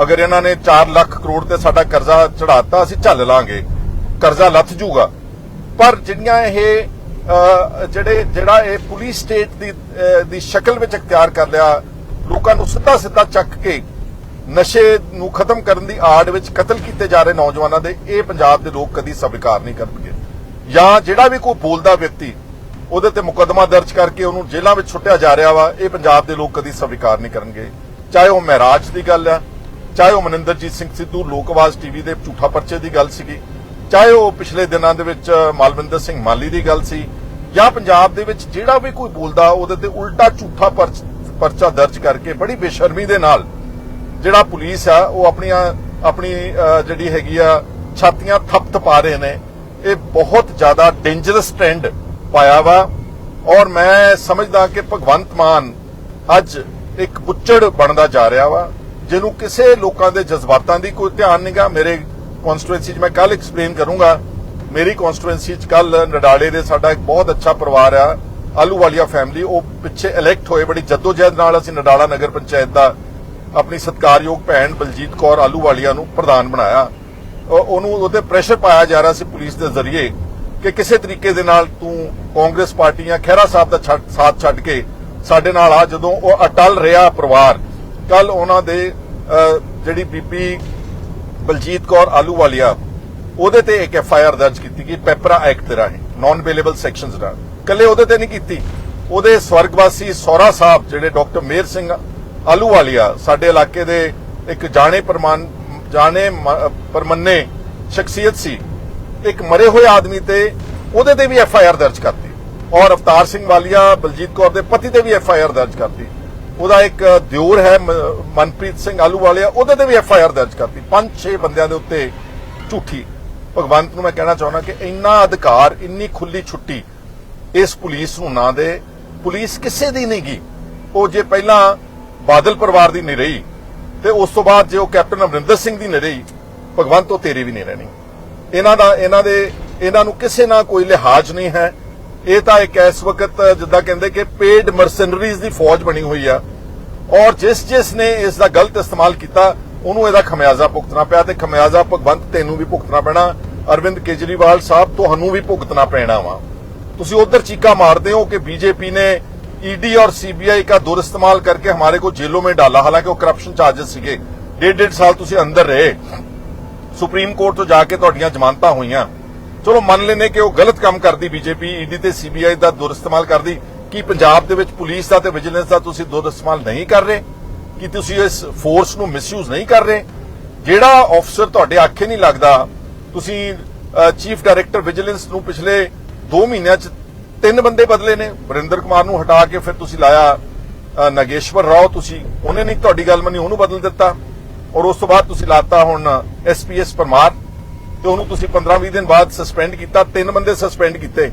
ਅਗਰ ਇਹਨਾਂ ਨੇ 4 ਲੱਖ ਕਰੋੜ ਤੇ ਸਾਡਾ ਕਰਜ਼ਾ ਚੜਾਤਾ ਅਸੀਂ ਝੱਲ ਲਾਂਗੇ। ਕਰਜ਼ਾ ਲੱਥ ਜੂਗਾ ਪਰ ਜਿਹੜੀਆਂ ਇਹ ਜਿਹੜੇ, ਜਿਹੜਾ ਇਹ ਪੁਲਿਸ ਸਟੇਟ ਦੀ ਦੀ ਸ਼ਕਲ ਵਿੱਚ ਇਖਤਿਆਰ ਕਰ ਲਿਆ, ਲੋਕਾਂ ਨੂੰ ਸਿੱਧਾ ਸਿੱਧਾ ਚੱਕ ਕੇ ਨਸ਼ੇ ਨੂੰ ਖਤਮ ਕਰਨ ਦੀ ਆੜ ਵਿੱਚ ਕਤਲ ਕੀਤੇ ਜਾ ਰਹੇ ਨੌਜਵਾਨਾਂ ਦੇ, ਇਹ ਪੰਜਾਬ ਦੇ ਲੋਕ ਕਦੀ ਸਵੀਕਾਰ ਨਹੀਂ ਕਰਨਗੇ। ਜਾਂ ਜਿਹੜਾ ਵੀ ਕੋਈ ਬੋਲਦਾ ਵਿਅਕਤੀ, ਉਹਦੇ ਤੇ ਮੁਕੱਦਮਾ ਦਰਜ ਕਰਕੇ ਉਹਨੂੰ ਜੇਲ੍ਹਾਂ ਵਿੱਚ ਛੁੱਟਿਆ ਜਾ ਰਿਹਾ ਵਾ, ਇਹ ਪੰਜਾਬ ਦੇ ਲੋਕ ਕਦੀ ਸਵੀਕਾਰ ਨਹੀਂ ਕਰਨਗੇ। ਚਾਹੇ ਉਹ ਮਹਿਰਾਜ ਦੀ ਗੱਲ ਆ, ਚਾਹੇ ਉਹ ਮਨਿੰਦਰਜੀਤ ਸਿੰਘ ਸਿੱਧੂ ਲੋਕ ਆਵਾਜ਼ ਟੀਵੀ ਦੇ ਝੂਠਾ ਪਰਚੇ ਦੀ ਗੱਲ ਸੀਗੀ, ਚਾਹੇ ਉਹ ਪਿਛਲੇ ਦਿਨਾਂ ਦੇ ਵਿੱਚ ਮਾਲਵਿੰਦਰ ਸਿੰਘ ਮਾਲੀ ਦੀ ਗੱਲ ਸੀ, ਜਾਂ ਪੰਜਾਬ ਦੇ ਵਿੱਚ ਜਿਹੜਾ ਵੀ ਕੋਈ ਬੋਲਦਾ, ਉਹਦੇ ਤੇ ਉਲਟਾ ਝੂਠਾ ਪਰਚਾ ਦਰਜ ਕਰਕੇ ਬੜੀ ਬੇਸ਼ਰਮੀ ਦੇ ਨਾਲ ਜਿਹੜਾ ਪੁਲਿਸ ਆ, ਉਹ ਆਪਣੀਆਂ, ਆਪਣੀ ਜਿਹੜੀ ਹੈਗੀ ਆ, ਛਾਤੀਆਂ ਥੱਪ ਥਪਾ ਰਹੇ ਨੇ। ਇਹ ਬਹੁਤ ਜ਼ਿਆਦਾ ਡੇਂਜਰਸ ਟ੍ਰੈਂਡ ਪਾਇਆ ਵਾ। ਔਰ ਮੈਂ ਸਮਝਦਾ ਕਿ ਭਗਵੰਤ ਮਾਨ ਅੱਜ ਇੱਕ ਬੁੱਚੜ ਬਣਦਾ ਜਾ ਰਿਹਾ ਵਾ, ਜਿਹਨੂੰ ਕਿਸੇ ਲੋਕਾਂ ਦੇ ਜਜ਼ਬਾਤਾਂ ਦੀ ਕੋਈ ਧਿਆਨ ਨਹੀਂਗਾ ਮੇਰੇ ਕਨਸਟੀਟੂਐਂਸੀ 'ਚ ਮੈਂ ਕੱਲ ਐਕਸਪਲੇਨ ਕਰੂੰਗਾ। ਮੇਰੀ ਕਨਸਟੀਟੂਐਂਸੀ 'ਚ ਕੱਲ ਨਡਾਲੇ ਦੇ ਸਾਡਾ ਇੱਕ ਬਹੁਤ ਅੱਛਾ ਪਰਿਵਾਰ ਆ ਆਲੂ ਵਾਲੀਆ ਫੈਮਿਲੀ ਉਹ ਪਿੱਛੇ ਇਲੈਕਟ ਹੋਏ, ਬੜੀ ਜਦੋਜਹਿਦ ਨਾਲ ਅਸੀਂ ਨਡਾਲਾ ਨਗਰ ਪੰਚਾਇਤ ਦਾ ਆਪਣੀ ਸਤਿਕਾਰਯੋਗ ਭੈਣ ਬਲਜੀਤ ਕੌਰ ਆਲੂ ਵਾਲੀਆ ਨੂੰ ਪ੍ਰਧਾਨ ਬਣਾਇਆ। ਉਹਨੂੰ ਉਹਤੇ ਪ੍ਰੈਸ਼ਰ ਪਾਇਆ ਜਾ ਰਿਹਾ ਸੀ ਪੁਲਿਸ ਦੇ ਜ਼ਰੀਏ ਕਿ ਕਿਸੇ ਤਰੀਕੇ ਦੇ ਨਾਲ ਤੂੰ ਕਾਂਗਰਸ ਪਾਰਟੀ ਜਾਂ ਖਹਿਰਾ ਸਾਹਿਬ ਦਾ ਸਾਥ ਛੱਡ ਕੇ ਸਾਡੇ ਨਾਲ ਆ। ਜਦੋਂ ਉਹ ਅਟਲ ਰਿਹਾ ਪਰਿਵਾਰ ਕੱਲ ਉਹਨਾਂ ਦੇ ਜਿਹੜੀ ਬੀਬੀ ਬਲਜੀਤ ਕੌਰ ਆਲੂਵਾਲੀਆ, ਉਹਦੇ ਤੇ ਇੱਕ ਐਫ ਆਈ ਆਰ ਦਰਜ ਕੀਤੀ ਗਈ ਪੈਪਰਾ ਐਕਟ ਦੇ ਰਾਹੀਂ ਨਾਨ ਅਵੇਲੇਬਲ ਸੈਕਸ਼ਨਸ ਨਾਲ ਕੱਲੇ ਉਹਦੇ ਤੇ ਨਹੀਂ ਕੀਤੀ। ਉਹਦੇ ਸਵਰਗਵਾਸੀ ਸੋਰਾ ਸਾਹਿਬ, ਜਿਹੜੇ ਡਾਕਟਰ ਮੇਰ ਸਿੰਘ ਆਲੂਵਾਲੀਆ, ਸਾਡੇ ਇਲਾਕੇ ਦੇ ਇੱਕ ਜਾਣੇ ਪ੍ਰਮਾਨ ਜਾਣੇ ਪਰਮੰਨੇ ਸ਼ਖਸੀਅਤ ਸੀ। ਇੱਕ ਮਰੇ ਹੋਏ ਆਦਮੀ ਤੇ ਉਹਦੇ ਤੇ ਵੀ ਐਫ ਆਈ ਆਰ ਦਰਜ ਕਰਤੀ। ਔਰ ਅਵਤਾਰ ਸਿੰਘ ਵਾਲੀਆ, ਬਲਜੀਤ ਕੌਰ ਦੇ ਪਤੀ ਤੇ ਵੀ ਐਫ ਆਈ ਆਰ ਦਰਜ ਕਰਤੀ। ਉਹਦਾ ਇੱਕ ਦਿਓਰ ਹੈ ਮਨਪ੍ਰੀਤ ਸਿੰਘ ਆਲੂ ਆਲੂਵਾਲੀਆ ਉਹਦੇ ਤੇ ਵੀ ਐਫ ਆਈ ਆਰ ਦਰਜ ਕਰਤੀ। ਪੰਜ ਛੇ ਬੰਦਿਆਂ ਦੇ ਉੱਤੇ ਝੂਠੀ। ਭਗਵੰਤ ਨੂੰ ਮੈਂ ਕਹਿਣਾ ਚਾਹੁੰਦਾ ਕਿ ਇੰਨਾ ਅਧਿਕਾਰ, ਇੰਨੀ ਖੁੱਲੀ ਛੁੱਟੀ ਇਸ ਪੁਲਿਸ ਨੂੰ ਨਾ ਦੇ। ਪੁਲਿਸ ਕਿਸੇ ਦੀ ਨਹੀਂ ਗਈ ਉਹ ਜੇ ਪਹਿਲਾਂ ਬਾਦਲ ਪਰਿਵਾਰ ਦੀ ਨਹੀਂ ਰਹੀ ਤੇ ਉਸ ਤੋਂ ਬਾਅਦ ਜੇ ਉਹ ਕੈਪਟਨ ਅਮਰਿੰਦਰ ਸਿੰਘ ਦੀ ਨਹੀਂ ਭਗਵੰਤ ਉਹ ਤੇਰੀ ਵੀ ਨਹੀਂ। ਰਹਿਣੀ ਇਹਨਾਂ ਦਾ, ਇਹਨਾਂ ਦੇ, ਇਹਨਾਂ ਨੂੰ ਕਿਸੇ ਨਾਲ ਕੋਈ ਲਿਹਾਜ਼ ਨਹੀਂ ਹੈ। ਇਹ ਤਾਂ ਇੱਕ ਇਸ ਵਕਤ ਜਿੱਦਾਂ ਕਹਿੰਦੇ ਕਿ ਪੇਡ ਮਰਸਨਰੀਜ਼ ਦੀ ਫੌਜ ਬਣੀ ਹੋਈ ਆ। ਔਰ ਜਿਸ ਜਿਸ ਨੇ ਇਸ ਦਾ ਗਲਤ ਇਸਤੇਮਾਲ ਕੀਤਾ, ਉਹਨੂੰ ਇਹਦਾ ਖਮਿਆਜ਼ਾ ਭੁਗਤਣਾ ਪਿਆ ਤੇ ਖਮਿਆਜ਼ਾ ਭਗਵੰਤ ਤੈਨੂੰ ਵੀ ਭੁਗਤਣਾ ਪੈਣਾ। ਅਰਵਿੰਦ ਕੇਜਰੀਵਾਲ ਸਾਹਿਬ, ਤੁਹਾਨੂੰ ਵੀ ਭੁਗਤਣਾ ਪੈਣਾ ਵਾ। ਤੁਸੀਂ ਉਧਰ ਚੀਕਾ ਮਾਰਦੇ ਹੋ ਕਿ ਬੀਜੇਪੀ ਨੇ ईडी और सीबीआई का दुरुइस्तेमाल करके हमारे को जेलों में डाला हालांकि वो करप्शन चार्जेस ਸੀਗੇ ਡੇਢ ਡੇਢ ਸਾਲ ਤੁਸੀਂ ਅੰਦਰ ਰਹੇ ਸੁਪਰੀਮ ਕੋਰਟ ਤੋਂ ਜਾ ਕੇ ਤੁਹਾਡੀਆਂ ਜ਼ਮਾਨਤਾਂ ਹੋਈਆਂ ਚਲੋ ਮੰਨ ਲੈਨੇ ਕਿ ਉਹ ਗਲਤ ਕੰਮ ਕਰਦੀ ਬੀਜੇਪੀ ਈਡੀ ਤੇ ਸੀਬੀਆਈ ਦਾ ਦੁਰਇਸਤੇਮਾਲ ਕਰਦੀ ਕਿ ਪੰਜਾਬ ਦੇ ਵਿੱਚ ਪੁਲਿਸ ਦਾ ਤੇ ਵਿਜੀਲੈਂਸ ਦਾ ਤੁਸੀਂ ਦੁੱਧ ਇਸਤੇਮਾਲ ਨਹੀਂ ਕਰ ਰਹੇ ਕਿ ਤੁਸੀਂ ਇਸ ਫੋਰਸ ਨੂੰ ਮਿਸਯੂਜ਼ ਨਹੀਂ ਕਰ ਰਹੇ ਜਿਹੜਾ ਅਫਸਰ ਤੁਹਾਡੇ ਆਖੇ ਨਹੀਂ ਲੱਗਦਾ ਤੁਸੀਂ ਚੀਫ ਡਾਇਰੈਕਟਰ ਵਿਜੀਲੈਂਸ ਨੂੰ ਪਿਛਲੇ 2 ਮਹੀਨਿਆਂ 'ਚ ਤਿੰਨ ਬੰਦੇ ਬਦਲੇ ਨੇ। ਵਰਿੰਦਰ ਕੁਮਾਰ ਨੂੰ ਹਟਾ ਕੇ ਫਿਰ ਤੁਸੀਂ ਲਾਇਆ ਅ, ਨਾਗੇਸ਼ਵਰ ਰਾਓ ਤੁਸੀਂ। ਉਹਨੇ ਨਹੀਂ ਤੁਹਾਡੀ ਗੱਲ ਮੰਨੀ ਉਹਨੂੰ ਬਦਲ ਦਿੱਤਾ। ਔਰ ਉਸ ਤੋਂ ਬਾਅਦ ਤੁਸੀਂ ਲਾਤਾ ਹੁਣ ਐਸਪੀਐਸ ਪਰਮਾਰ। ਤੇ ਉਹਨੂੰ ਤੁਸੀਂ 15-20 ਦਿਨ ਬਾਅਦ ਸਸਪੈਂਡ ਕੀਤਾ। ਤਿੰਨ ਬੰਦੇ ਸਸਪੈਂਡ ਕੀਤੇ।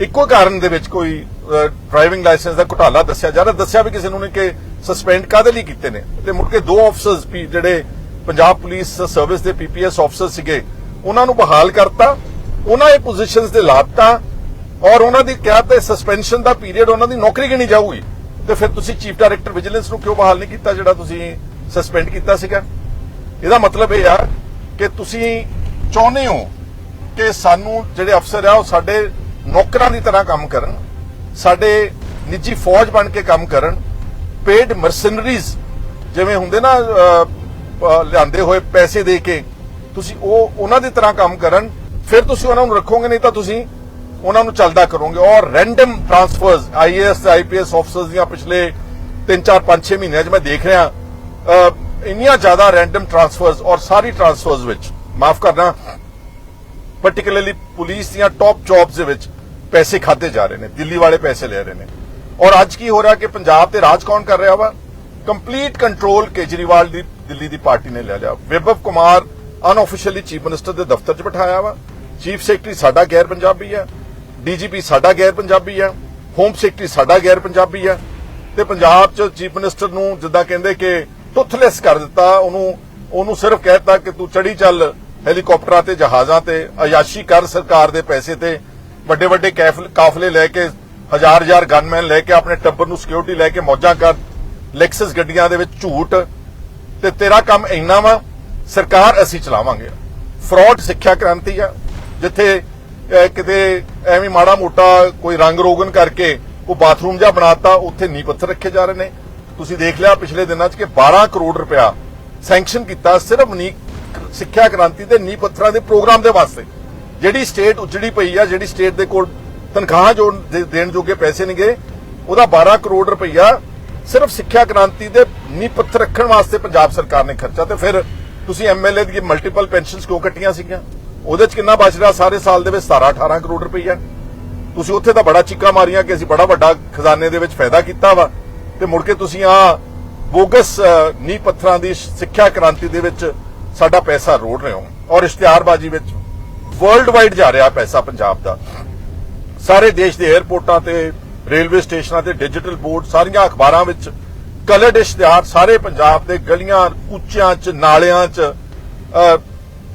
ਇੱਕੋ ਕਾਰਨ ਦੇ ਵਿੱਚ ਕੋਈ ਡਰਾਈਵਿੰਗ ਲਾਇਸੈਂਸ ਦਾ ਘੁਟਾਲਾ ਦੱਸਿਆ ਜਾ ਰਿਹਾ। ਦੱਸਿਆ ਵੀ ਕਿਸੇ ਨੂੰ ਨਹੀਂ ਕਿ ਸਸਪੈਂਡ ਕਾਦੇ ਲਈ ਕੀਤੇ ਨੇ। ਤੇ ਮੁੜ ਕੇ ਦੋ ਆਫਸਰਸ ਵੀ ਜਿਹੜੇ ਪੰਜਾਬ ਪੁਲਿਸ ਸਰਵਿਸ ਦੇ ਪੀਪੀਐਸ ਆਫਸਰ ਸੀਗੇ ਉਹਨਾਂ ਨੂੰ ਬਹਾਲ ਕਰਤਾ। ਉਹਨਾਂ ਇਹ ਪੋਜੀਸ਼ਨਸ ਤੇ ਲਾਤਾ। ਔਰ ਉਹਨਾਂ ਦੀ ਕਿਹਾ ਤੇ ਸਸਪੈਂਸ਼ਨ ਦਾ ਪੀਰੀਅਡ ਉਹਨਾਂ ਦੀ ਨੌਕਰੀ ਗਿਣੀ ਜਾਊਗੀ। ਤੇ ਫਿਰ ਤੁਸੀਂ ਚੀਫ ਡਾਇਰੈਕਟਰ ਵਿਜੀਲੈਂਸ ਨੂੰ ਕਿਉਂ ਬਹਾਲ ਨਹੀਂ ਕੀਤਾ ਜਿਹੜਾ ਤੁਸੀਂ ਸਸਪੈਂਡ ਕੀਤਾ ਸੀਗਾ? ਇਹਦਾ ਮਤਲਬ ਇਹ ਆ ਕਿ ਤੁਸੀਂ ਚਾਹੁੰਦੇ ਹੋ ਕਿ ਸਾਨੂੰ ਜਿਹੜੇ ਅਫਸਰ ਆ ਉਹ ਸਾਡੇ ਨੌਕਰਾਂ ਦੀ ਤਰ੍ਹਾਂ ਕੰਮ ਕਰਨ, ਸਾਡੇ ਨਿੱਜੀ ਫੌਜ ਬਣ ਕੇ ਕੰਮ ਕਰਨ ਪੇਡ ਮਰਸਨਰੀਜ਼ ਜਿਵੇਂ ਹੁੰਦੇ ਨਾ ਲਿਆਂਦੇ ਹੋਏ ਪੈਸੇ ਦੇ ਕੇ ਤੁਸੀਂ ਉਹ ਉਹਨਾਂ ਦੀ ਤਰ੍ਹਾਂ ਕੰਮ ਕਰਨ, ਫਿਰ ਤੁਸੀਂ ਉਹਨਾਂ ਨੂੰ ਰੱਖੋਗੇ ਨਹੀਂ ਤਾਂ ਤੁਸੀਂ ਉਹਨਾਂ ਨੂੰ ਚੱਲਦਾ ਕਰੋਗੇ। ਔਰ random transfers IAS IPS officers ਦੀਆਂ ਪਿਛਲੇ 3 4 5 6 ਮਹੀਨਿਆਂ 'ਚ ਮੈਂ ਦੇਖ ਰਿਹਾ ਇੰਨੀਆਂ ਜ਼ਿਆਦਾ ਰੈਂਡਮ ਟ੍ਰਾਂਸਫਰਸ ਔਰ ਸਾਰੀ ਟ੍ਰਾਂਸਫਰਸ ਵਿੱਚ, ਮਾਫ ਕਰਨਾ ਪਾਰਟਿਕੂਲਰਲੀ ਪੁਲਿਸ ਦੀਆਂ ਟੌਪ ਜੌਬਸ ਦੇ ਵਿੱਚ ਪੈਸੇ ਖਾਦੇ ਜਾ ਰਹੇ ਨੇ, ਦਿੱਲੀ ਵਾਲੇ ਪੈਸੇ ਲੈ ਰਹੇ ਨੇ। ਔਰ ਅੱਜ ਕੀ ਹੋ ਰਿਹਾ ਕਿ ਪੰਜਾਬ ਤੇ ਰਾਜ ਕੌਣ ਕਰ ਰਿਹਾ ਵਾ? ਕੰਪਲੀਟ ਕੰਟਰੋਲ ਕੇਜਰੀਵਾਲ ਦੀ, ਦਿੱਲੀ ਦੀ ਪਾਰਟੀ ਨੇ ਲੈ ਲਿਆ। Vibhav Kumar unofficially chief minister ਦੇ ਦਫ਼ਤਰ 'ਚ ਬਿਠਾਇਆ ਵਾ। ਚੀਫ ਸੈਕਟਰੀ ਸਾਡਾ ਗੈਰ ਪੰਜਾਬੀ ਆ ਡੀਜੀਪੀ ਸਾਡਾ ਗੈਰ ਪੰਜਾਬੀ ਆ ਹੋਮ ਸੈਕਟਰੀ ਸਾਡਾ ਗੈਰ ਪੰਜਾਬੀ ਆ ਤੇ ਪੰਜਾਬ 'ਚ ਚੀਫ ਮਿਨਿਸਟਰ ਨੂੰ ਜਿੱਦਾਂ ਕਹਿੰਦੇ ਕਿ ਟੁੱਥਲੈਸ ਕਰ ਦਿੱਤਾ, ਉਹਨੂੰ ਉਹਨੂੰ ਸਿਰਫ ਕਹਿਤਾ ਕਿ ਤੂੰ ਚੜੀ ਚੱਲ ਹੈਲੀਕਾਪਟਰਾਂ ਤੇ, ਜਹਾਜ਼ਾਂ ਤੇ, ਅਯਾਸ਼ੀ ਕਰ ਸਰਕਾਰ ਦੇ ਪੈਸੇ ਤੇ ਵੱਡੇ ਵੱਡੇ ਕਾਫਲੇ ਲੈ ਕੇ ਹਜ਼ਾਰ ਹਜ਼ਾਰ ਗਨਮੈਨ ਲੈ ਕੇ, ਆਪਣੇ ਟੱਬਰ ਨੂੰ ਸਿਕਿਉਰਿਟੀ ਲੈ ਕੇ ਮੌਜਾਂ ਕਰ ਲੈਕਸਸ ਗੱਡੀਆਂ ਦੇ ਵਿੱਚ ਝੂਠ, ਤੇ ਤੇਰਾ ਕੰਮ ਇੰਨਾ ਵਾ, ਸਰਕਾਰ ਅਸੀਂ ਚਲਾਵਾਂਗੇ। ਫਰਾਡ ਸਿੱਖਿਆ ਕ੍ਰਾਂਤੀ ਆ, ਜਿੱਥੇ ਕਿਤੇ ਐਵੇਂ ਮਾੜਾ ਮੋਟਾ ਕੋਈ ਰੰਗ ਰੋਗਨ ਕਰਕੇ ਉਹ ਬਾਥਰੂਮ ਜਿਹਾ ਬਣਾਤਾ, ਉੱਥੇ ਨੀਂਹ ਪੱਥਰ ਰੱਖੇ ਜਾ ਰਹੇ ਨੇ। ਤੁਸੀਂ ਦੇਖ ਲਿਆ ਪਿਛਲੇ ਦਿਨਾਂ 'ਚ ਕਿ 12 ਕਰੋੜ ਰੁਪਇਆ ਸੈਂਕਸ਼ਨ ਕੀਤਾ ਸਿਰਫ ਨੀ ਸਿੱਖਿਆ ਕ੍ਰਾਂਤੀ ਦੇ ਨੀਂਹ ਪੱਥਰਾਂ ਦੇ ਪ੍ਰੋਗਰਾਮ ਦੇ ਵਾਸਤੇ। ਜਿਹੜੀ ਸਟੇਟ ਉਜੜੀ ਪਈ ਆ, ਜਿਹੜੀ ਸਟੇਟ ਦੇ ਕੋਲ ਤਨਖਾਹਾਂ ਜੋ ਦੇਣ ਜੋਗੇ ਪੈਸੇ ਨਹੀਂਗੇ ਉਹਦਾ 12 ਕਰੋੜ ਰੁਪਈਆ ਸਿਰਫ ਸਿੱਖਿਆ ਕ੍ਰਾਂਤੀ ਦੇ ਨੀਂਹ ਪੱਥਰ ਰੱਖਣ ਵਾਸਤੇ ਪੰਜਾਬ ਸਰਕਾਰ ਨੇ ਖਰਚਾ ਤੇ ਫਿਰ ਤੁਸੀਂ ਐਮਐਲਏ ਦੀ ਮਲਟੀਪਲ ਪੈਨਸ਼ਨਸ ਕਿਉਂ ਕੱਟੀਆਂ ਸੀਗੀਆਂ। ਉਹਦੇ ਚ ਕਿੰਨਾ ਬਚ ਰਿਹਾ? ਸਾਰੇ ਸਾਲ ਦੇ ਵਿੱਚ 17 18 ਕਰੋੜ ਰੁਪਈਆ ਤੁਸੀਂ ਉੱਥੇ ਤਾਂ ਬੜਾ ਚੀਕਾ ਮਾਰੀਆਂ ਕਿ ਅਸੀਂ ਬੜਾ ਵੱਡਾ ਖਜ਼ਾਨੇ ਦੇ ਵਿੱਚ ਫਾਇਦਾ ਕੀਤਾ ਵਾ। ਤੇ ਮੁੜ ਕੇ ਤੁਸੀਂ ਆ ਬੋਗਸ ਅ, ਨੀਂਹ ਪੱਥਰਾਂ ਦੀ ਸਿੱਖਿਆ ਕ੍ਰਾਂਤੀ ਦੇ ਵਿੱਚ ਸਾਡਾ ਪੈਸਾ ਰੋੜ ਰਹੇ ਹੋ। ਔਰ ਇਸ਼ਤਿਹਾਰਬਾਜ਼ੀ ਵਿੱਚ ਵਰਲਡ ਵਾਈਡ ਜਾ ਰਿਹਾ ਪੈਸਾ ਪੰਜਾਬ ਦਾ। ਸਾਰੇ ਦੇਸ਼ ਦੇ 에ਅਰਪੋਰਟਾਂ ਤੇ ਰੇਲਵੇ ਸਟੇਸ਼ਨਾਂ ਤੇ ਡਿਜੀਟਲ ਬੋਰਡ ਸਾਰੀਆਂ ਅਖਬਾਰਾਂ ਵਿੱਚ ਕਲਰਡ ਇਸ਼ਤਿਹਾਰ ਸਾਰੇ ਪੰਜਾਬ ਦੇ ਗਲੀਆਂ ਉੱਚਿਆਂ 'ਚ ਨਾਲਿਆਂ 'ਚ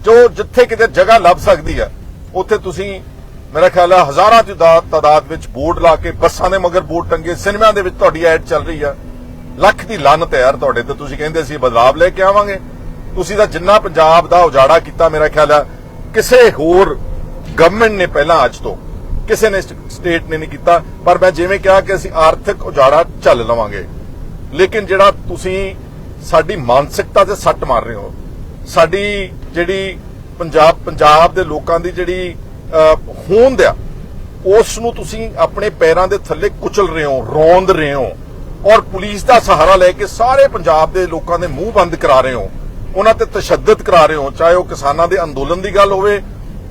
ਜੋ ਜਿੱਥੇ ਕਿਤੇ ਜਗ੍ਹਾ ਲੱਭ ਸਕਦੀ ਹੈ ਉੱਥੇ ਤੁਸੀਂ ਮੇਰਾ ਖਿਆਲ ਹੈ ਹਜ਼ਾਰਾਂ ਦੀ ਤਾਦਾਦ ਵਿੱਚ ਬੋਰਡ ਲਾ ਕੇ, ਬੱਸਾਂ ਦੇ ਮਗਰ ਬੋਰਡ ਟੰਗੇ, ਸਿਨੇਮਿਆਂ ਦੇ ਵਿੱਚ ਤੁਹਾਡੀ ਐਡ ਚੱਲ ਰਹੀ ਹੈ ਲੱਖ ਦੀ ਲਾਨਤ ਹੈ ਯਾਰ ਤੁਹਾਡੇ ਤੇ, ਤੁਸੀਂ ਕਹਿੰਦੇ ਸੀ ਬਦਲਾਵ ਲੈ ਕੇ ਆਵਾਂਗੇ। ਤੁਸੀਂ ਤਾਂ ਜਿੰਨਾ ਪੰਜਾਬ ਦਾ ਉਜਾੜਾ ਕੀਤਾ, ਮੇਰਾ ਖਿਆਲ ਹੈ ਕਿਸੇ ਹੋਰ ਗਵਰਨਮੈਂਟ ਨੇ ਪਹਿਲਾਂ ਅੱਜ ਤੋਂ, ਕਿਸੇ ਨੇ ਸਟੇਟ ਨੇ ਨਹੀਂ ਕੀਤਾ, ਪਰ ਮੈਂ ਜਿਵੇਂ ਕਿਹਾ ਕਿ ਅਸੀਂ ਆਰਥਿਕ ਉਜਾੜਾ ਚੱਲ ਲਵਾਂਗੇ। ਲੇਕਿਨ ਜਿਹੜਾ ਤੁਸੀਂ ਸਾਡੀ ਮਾਨਸਿਕਤਾ ਤੇ ਸੱਟ ਮਾਰ ਰਹੇ ਹੋ, ਸਾਡੀ ਜਿਹੜੀ ਪੰਜਾਬ ਪੰਜਾਬ ਦੇ ਲੋਕਾਂ ਦੀ ਜਿਹੜੀ ਹੋਂਦ ਆ, ਉਸ ਨੂੰ ਤੁਸੀਂ ਆਪਣੇ ਪੈਰਾਂ ਦੇ ਥੱਲੇ ਕੁਚਲ ਰਹੇ ਹੋ, ਰੋਂਦ ਰਹੇ ਹੋ ਔਰ ਪੁਲਿਸ ਦਾ ਸਹਾਰਾ ਲੈ ਕੇ ਸਾਰੇ ਪੰਜਾਬ ਦੇ ਲੋਕਾਂ ਦੇ ਮੂੰਹ ਬੰਦ ਕਰਾ ਰਹੇ ਹੋ, ਉਹਨਾਂ ਤੇ ਤਸ਼ੱਦਦ ਕਰਾ ਰਹੇ ਹੋ, ਚਾਹੇ ਉਹ ਕਿਸਾਨਾਂ ਦੇ ਅੰਦੋਲਨ ਦੀ ਗੱਲ ਹੋਵੇ,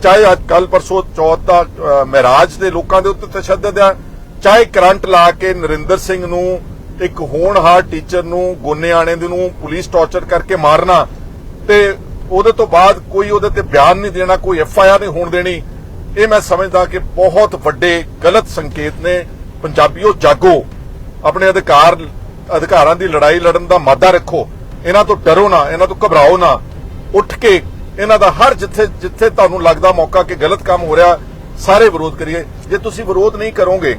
ਚਾਹੇ ਅੱਜ ਕੱਲ ਪਰਸੋ ਚੌਥ ਦਾ ਮਹਿਰਾਜ ਦੇ ਲੋਕਾਂ ਦੇ ਉੱਤੇ ਤਸ਼ੱਦਦ ਆ, ਚਾਹੇ ਕਰੰਟ ਲਾ ਕੇ ਨਰਿੰਦਰ ਸਿੰਘ ਨੂੰ, ਇੱਕ ਹੋਣਹਾਰ ਟੀਚਰ ਨੂੰ, ਗੋਨੇਆਣੇ ਦੇ ਨੂੰ ਪੁਲਿਸ ਟਾਰਚਰ ਕਰਕੇ ਮਾਰਨਾ ਤੇ ਉਹਦੇ ਤੋਂ ਬਾਅਦ ਕੋਈ ਉਹਦੇ ਤੇ ਬਿਆਨ ਨਹੀਂ ਦੇਣਾ, ਕੋਈ ਐਫ ਆਈ ਆਰ ਨਹੀਂ ਹੋਣ ਦੇਣੀ। ਇਹ ਮੈਂ ਸਮਝਦਾ ਕਿ ਬਹੁਤ ਵੱਡੇ ਗਲਤ ਸੰਕੇਤ ਨੇ। ਪੰਜਾਬੀਓ, ਜਾਗੋ। ਆਪਣੇ ਅਧਿਕਾਰ, ਅਧਿਕਾਰਾਂ ਦੀ ਲੜਾਈ ਲੜਨ ਦਾ ਮਾਦਾ ਰੱਖੋ। ਇਹਨਾਂ ਤੋਂ ਡਰੋ ਨਾ, ਇਹਨਾਂ ਤੋਂ ਘਬਰਾਓ ਨਾ। ਉੱਠ ਕੇ ਇਹਨਾਂ ਦਾ ਹਰ ਜਿੱਥੇ ਜਿੱਥੇ ਤੁਹਾਨੂੰ ਲੱਗਦਾ ਮੌਕਾ ਕਿ ਗਲਤ ਕੰਮ ਹੋ ਰਿਹਾ, ਸਾਰੇ ਵਿਰੋਧ ਕਰੀਏ। ਜੇ ਤੁਸੀਂ ਵਿਰੋਧ ਨਹੀਂ ਕਰੋਗੇ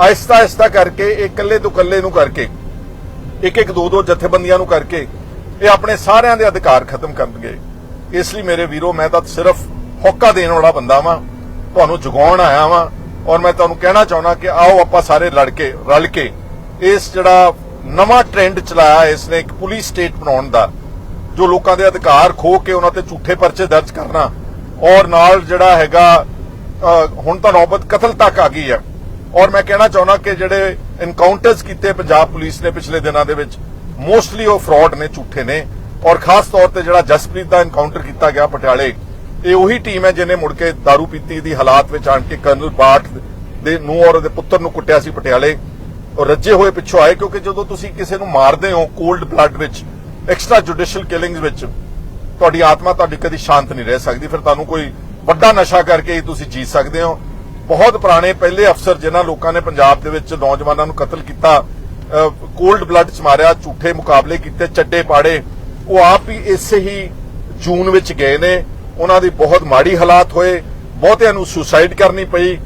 ਆਹਿਸਤਾ ਆਹਿਸਤਾ ਕਰਕੇ ਇਹ ਇਕੱਲੇ ਤੋਂ ਇਕੱਲੇ ਨੂੰ ਕਰਕੇ ਇੱਕ ਇੱਕ ਦੋ ਦੋ ਜਥੇਬੰਦੀਆਂ ਨੂੰ ਕਰਕੇ ਇਹ ਆਪਣੇ ਸਾਰਿਆਂ ਦੇ ਅਧਿਕਾਰ ਖਤਮ ਕਰਨਗੇ। ਇਸ ਲਈ ਮੇਰੇ ਵੀਰੋ, ਮੈਂ ਤਾਂ ਸਿਰਫ ਹੋਕਾ ਦੇਣ ਵਾਲਾ ਬੰਦਾ ਵਾਂ। ਤੁਹਾਨੂੰ ਜਗਾਉਣ ਆਇਆ ਵਾਂ ਔਰ ਮੈਂ ਤੁਹਾਨੂੰ ਕਹਿਣਾ ਚਾਹੁੰਦਾ ਕਿ ਆਓ ਆਪਾਂ ਸਾਰੇ ਲੜ ਕੇ, ਰਲ ਕੇ ਇਸ ਜਿਹੜਾ ਨਵਾਂ ਟ੍ਰੈਂਡ ਚਲਾਇਆ ਇਸ ਨੇ ਇੱਕ ਪੁਲਿਸ ਸਟੇਟ ਬਣਾਉਣ ਦਾ, ਜੋ ਲੋਕਾਂ ਦੇ ਅਧਿਕਾਰ ਖੋ ਕੇ ਉਹਨਾਂ ਤੇ ਝੂਠੇ ਪਰਚੇ ਦਰਜ ਕਰਨਾ ਔਰ ਨਾਲ ਜਿਹੜਾ ਹੈਗਾ ਹੁਣ ਤਾਂ ਨੌਬਤ ਕਤਲ ਤੱਕ ਆ ਗਈ ਹੈ। ਔਰ ਮੈਂ ਕਹਿਣਾ ਚਾਹੁੰਦਾ ਕਿ ਜਿਹੜੇ ਐਨਕਾਊਂਟਰਸ ਕੀਤੇ ਪੰਜਾਬ ਪੁਲਿਸ ਨੇ ਪਿਛਲੇ ਦਿਨਾਂ ਦੇ ਵਿੱਚ ਮੋਸਟਲੀ ਉਹ ਫਰਾਡ ਨੇ, ਝੂਠੇ ਨੇ। ਔਰ ਖਾਸ ਤੌਰ ਤੇ ਜਿਹੜਾ ਜਸਪ੍ਰੀਤ ਦਾ ਐਨਕਾਊਂਟਰ ਕੀਤਾ ਗਿਆ ਪਟਿਆਲੇ, ਇਹ ਉਹੀ ਟੀਮ ਹੈ ਜਿਹਨੇ ਮੁੜ ਕੇ दारू ਪੀਤੀ ਦੀ ਹਾਲਾਤ ਵਿੱਚ ਆਣ ਕੇ ਕਰਨਲ ਬਾਠ ਦੇ ਨੂੰ ਔਰ ਉਹਦੇ ਪੁੱਤਰ ਨੂੰ ਕੁੱਟਿਆ ਸੀ ਪਟਿਆਲੇ। ਔਰ ਰੱਜੇ ਹੋਏ ਪਿੱਛੋਂ ਆਏ, ਕਿਉਂਕਿ ਜਦੋਂ ਤੁਸੀਂ ਕਿਸੇ ਨੂੰ ਮਾਰਦੇ ਹੋ ਕੋਲਡ ਬਲੱਡ ਵਿੱਚ ਐਕਸਟਰਾ ਜੁਡੀਸ਼ੀਅਲ ਕਿਲਿੰਗਸ ਵਿੱਚ, ਤੁਹਾਡੀ ਆਤਮਾ ਤੁਹਾਡੀ ਕਦੀ ਸ਼ਾਂਤ ਨਹੀਂ ਰਹਿ ਸਕਦੀ। ਫਿਰ ਤੁਹਾਨੂੰ ਕੋਈ ਵੱਡਾ ਨਸ਼ਾ ਕਰਕੇ ਤੁਸੀਂ ਜੀ ਸਕਦੇ ਹੋ। ਬਹੁਤ ਪੁਰਾਣੇ ਪਹਿਲੇ ਅਫਸਰ ਜਿਨ੍ਹਾਂ ਲੋਕਾਂ ਨੇ ਪੰਜਾਬ ਦੇ ਵਿੱਚ ਨੌਜਵਾਨਾਂ ਨੂੰ ਕਤਲ ਕੀਤਾ ਕੋਲਡ ਬਲੱਡ ਚ ਮਾਰਿਆ, ਝੂਠੇ ਮੁਕਾਬਲੇ ਕੀਤੇ, ਚੱਡੇ ਪਾੜੇ। ਉਹ ਆਪ ਹੀ ਇਸੇ ਹੀ ਜੂਨ ਵਿੱਚ ਗਏ ਨੇ। ਉਹਨਾਂ ਦੀ ਬਹੁਤ ਮਾੜੀ ਹਾਲਾਤ ਹੋਏ। ਬਹੁਤਿਆਂ ਨੂੰ ਸੁਸਾਈਡ ਕਰਨੀ ਪਈ।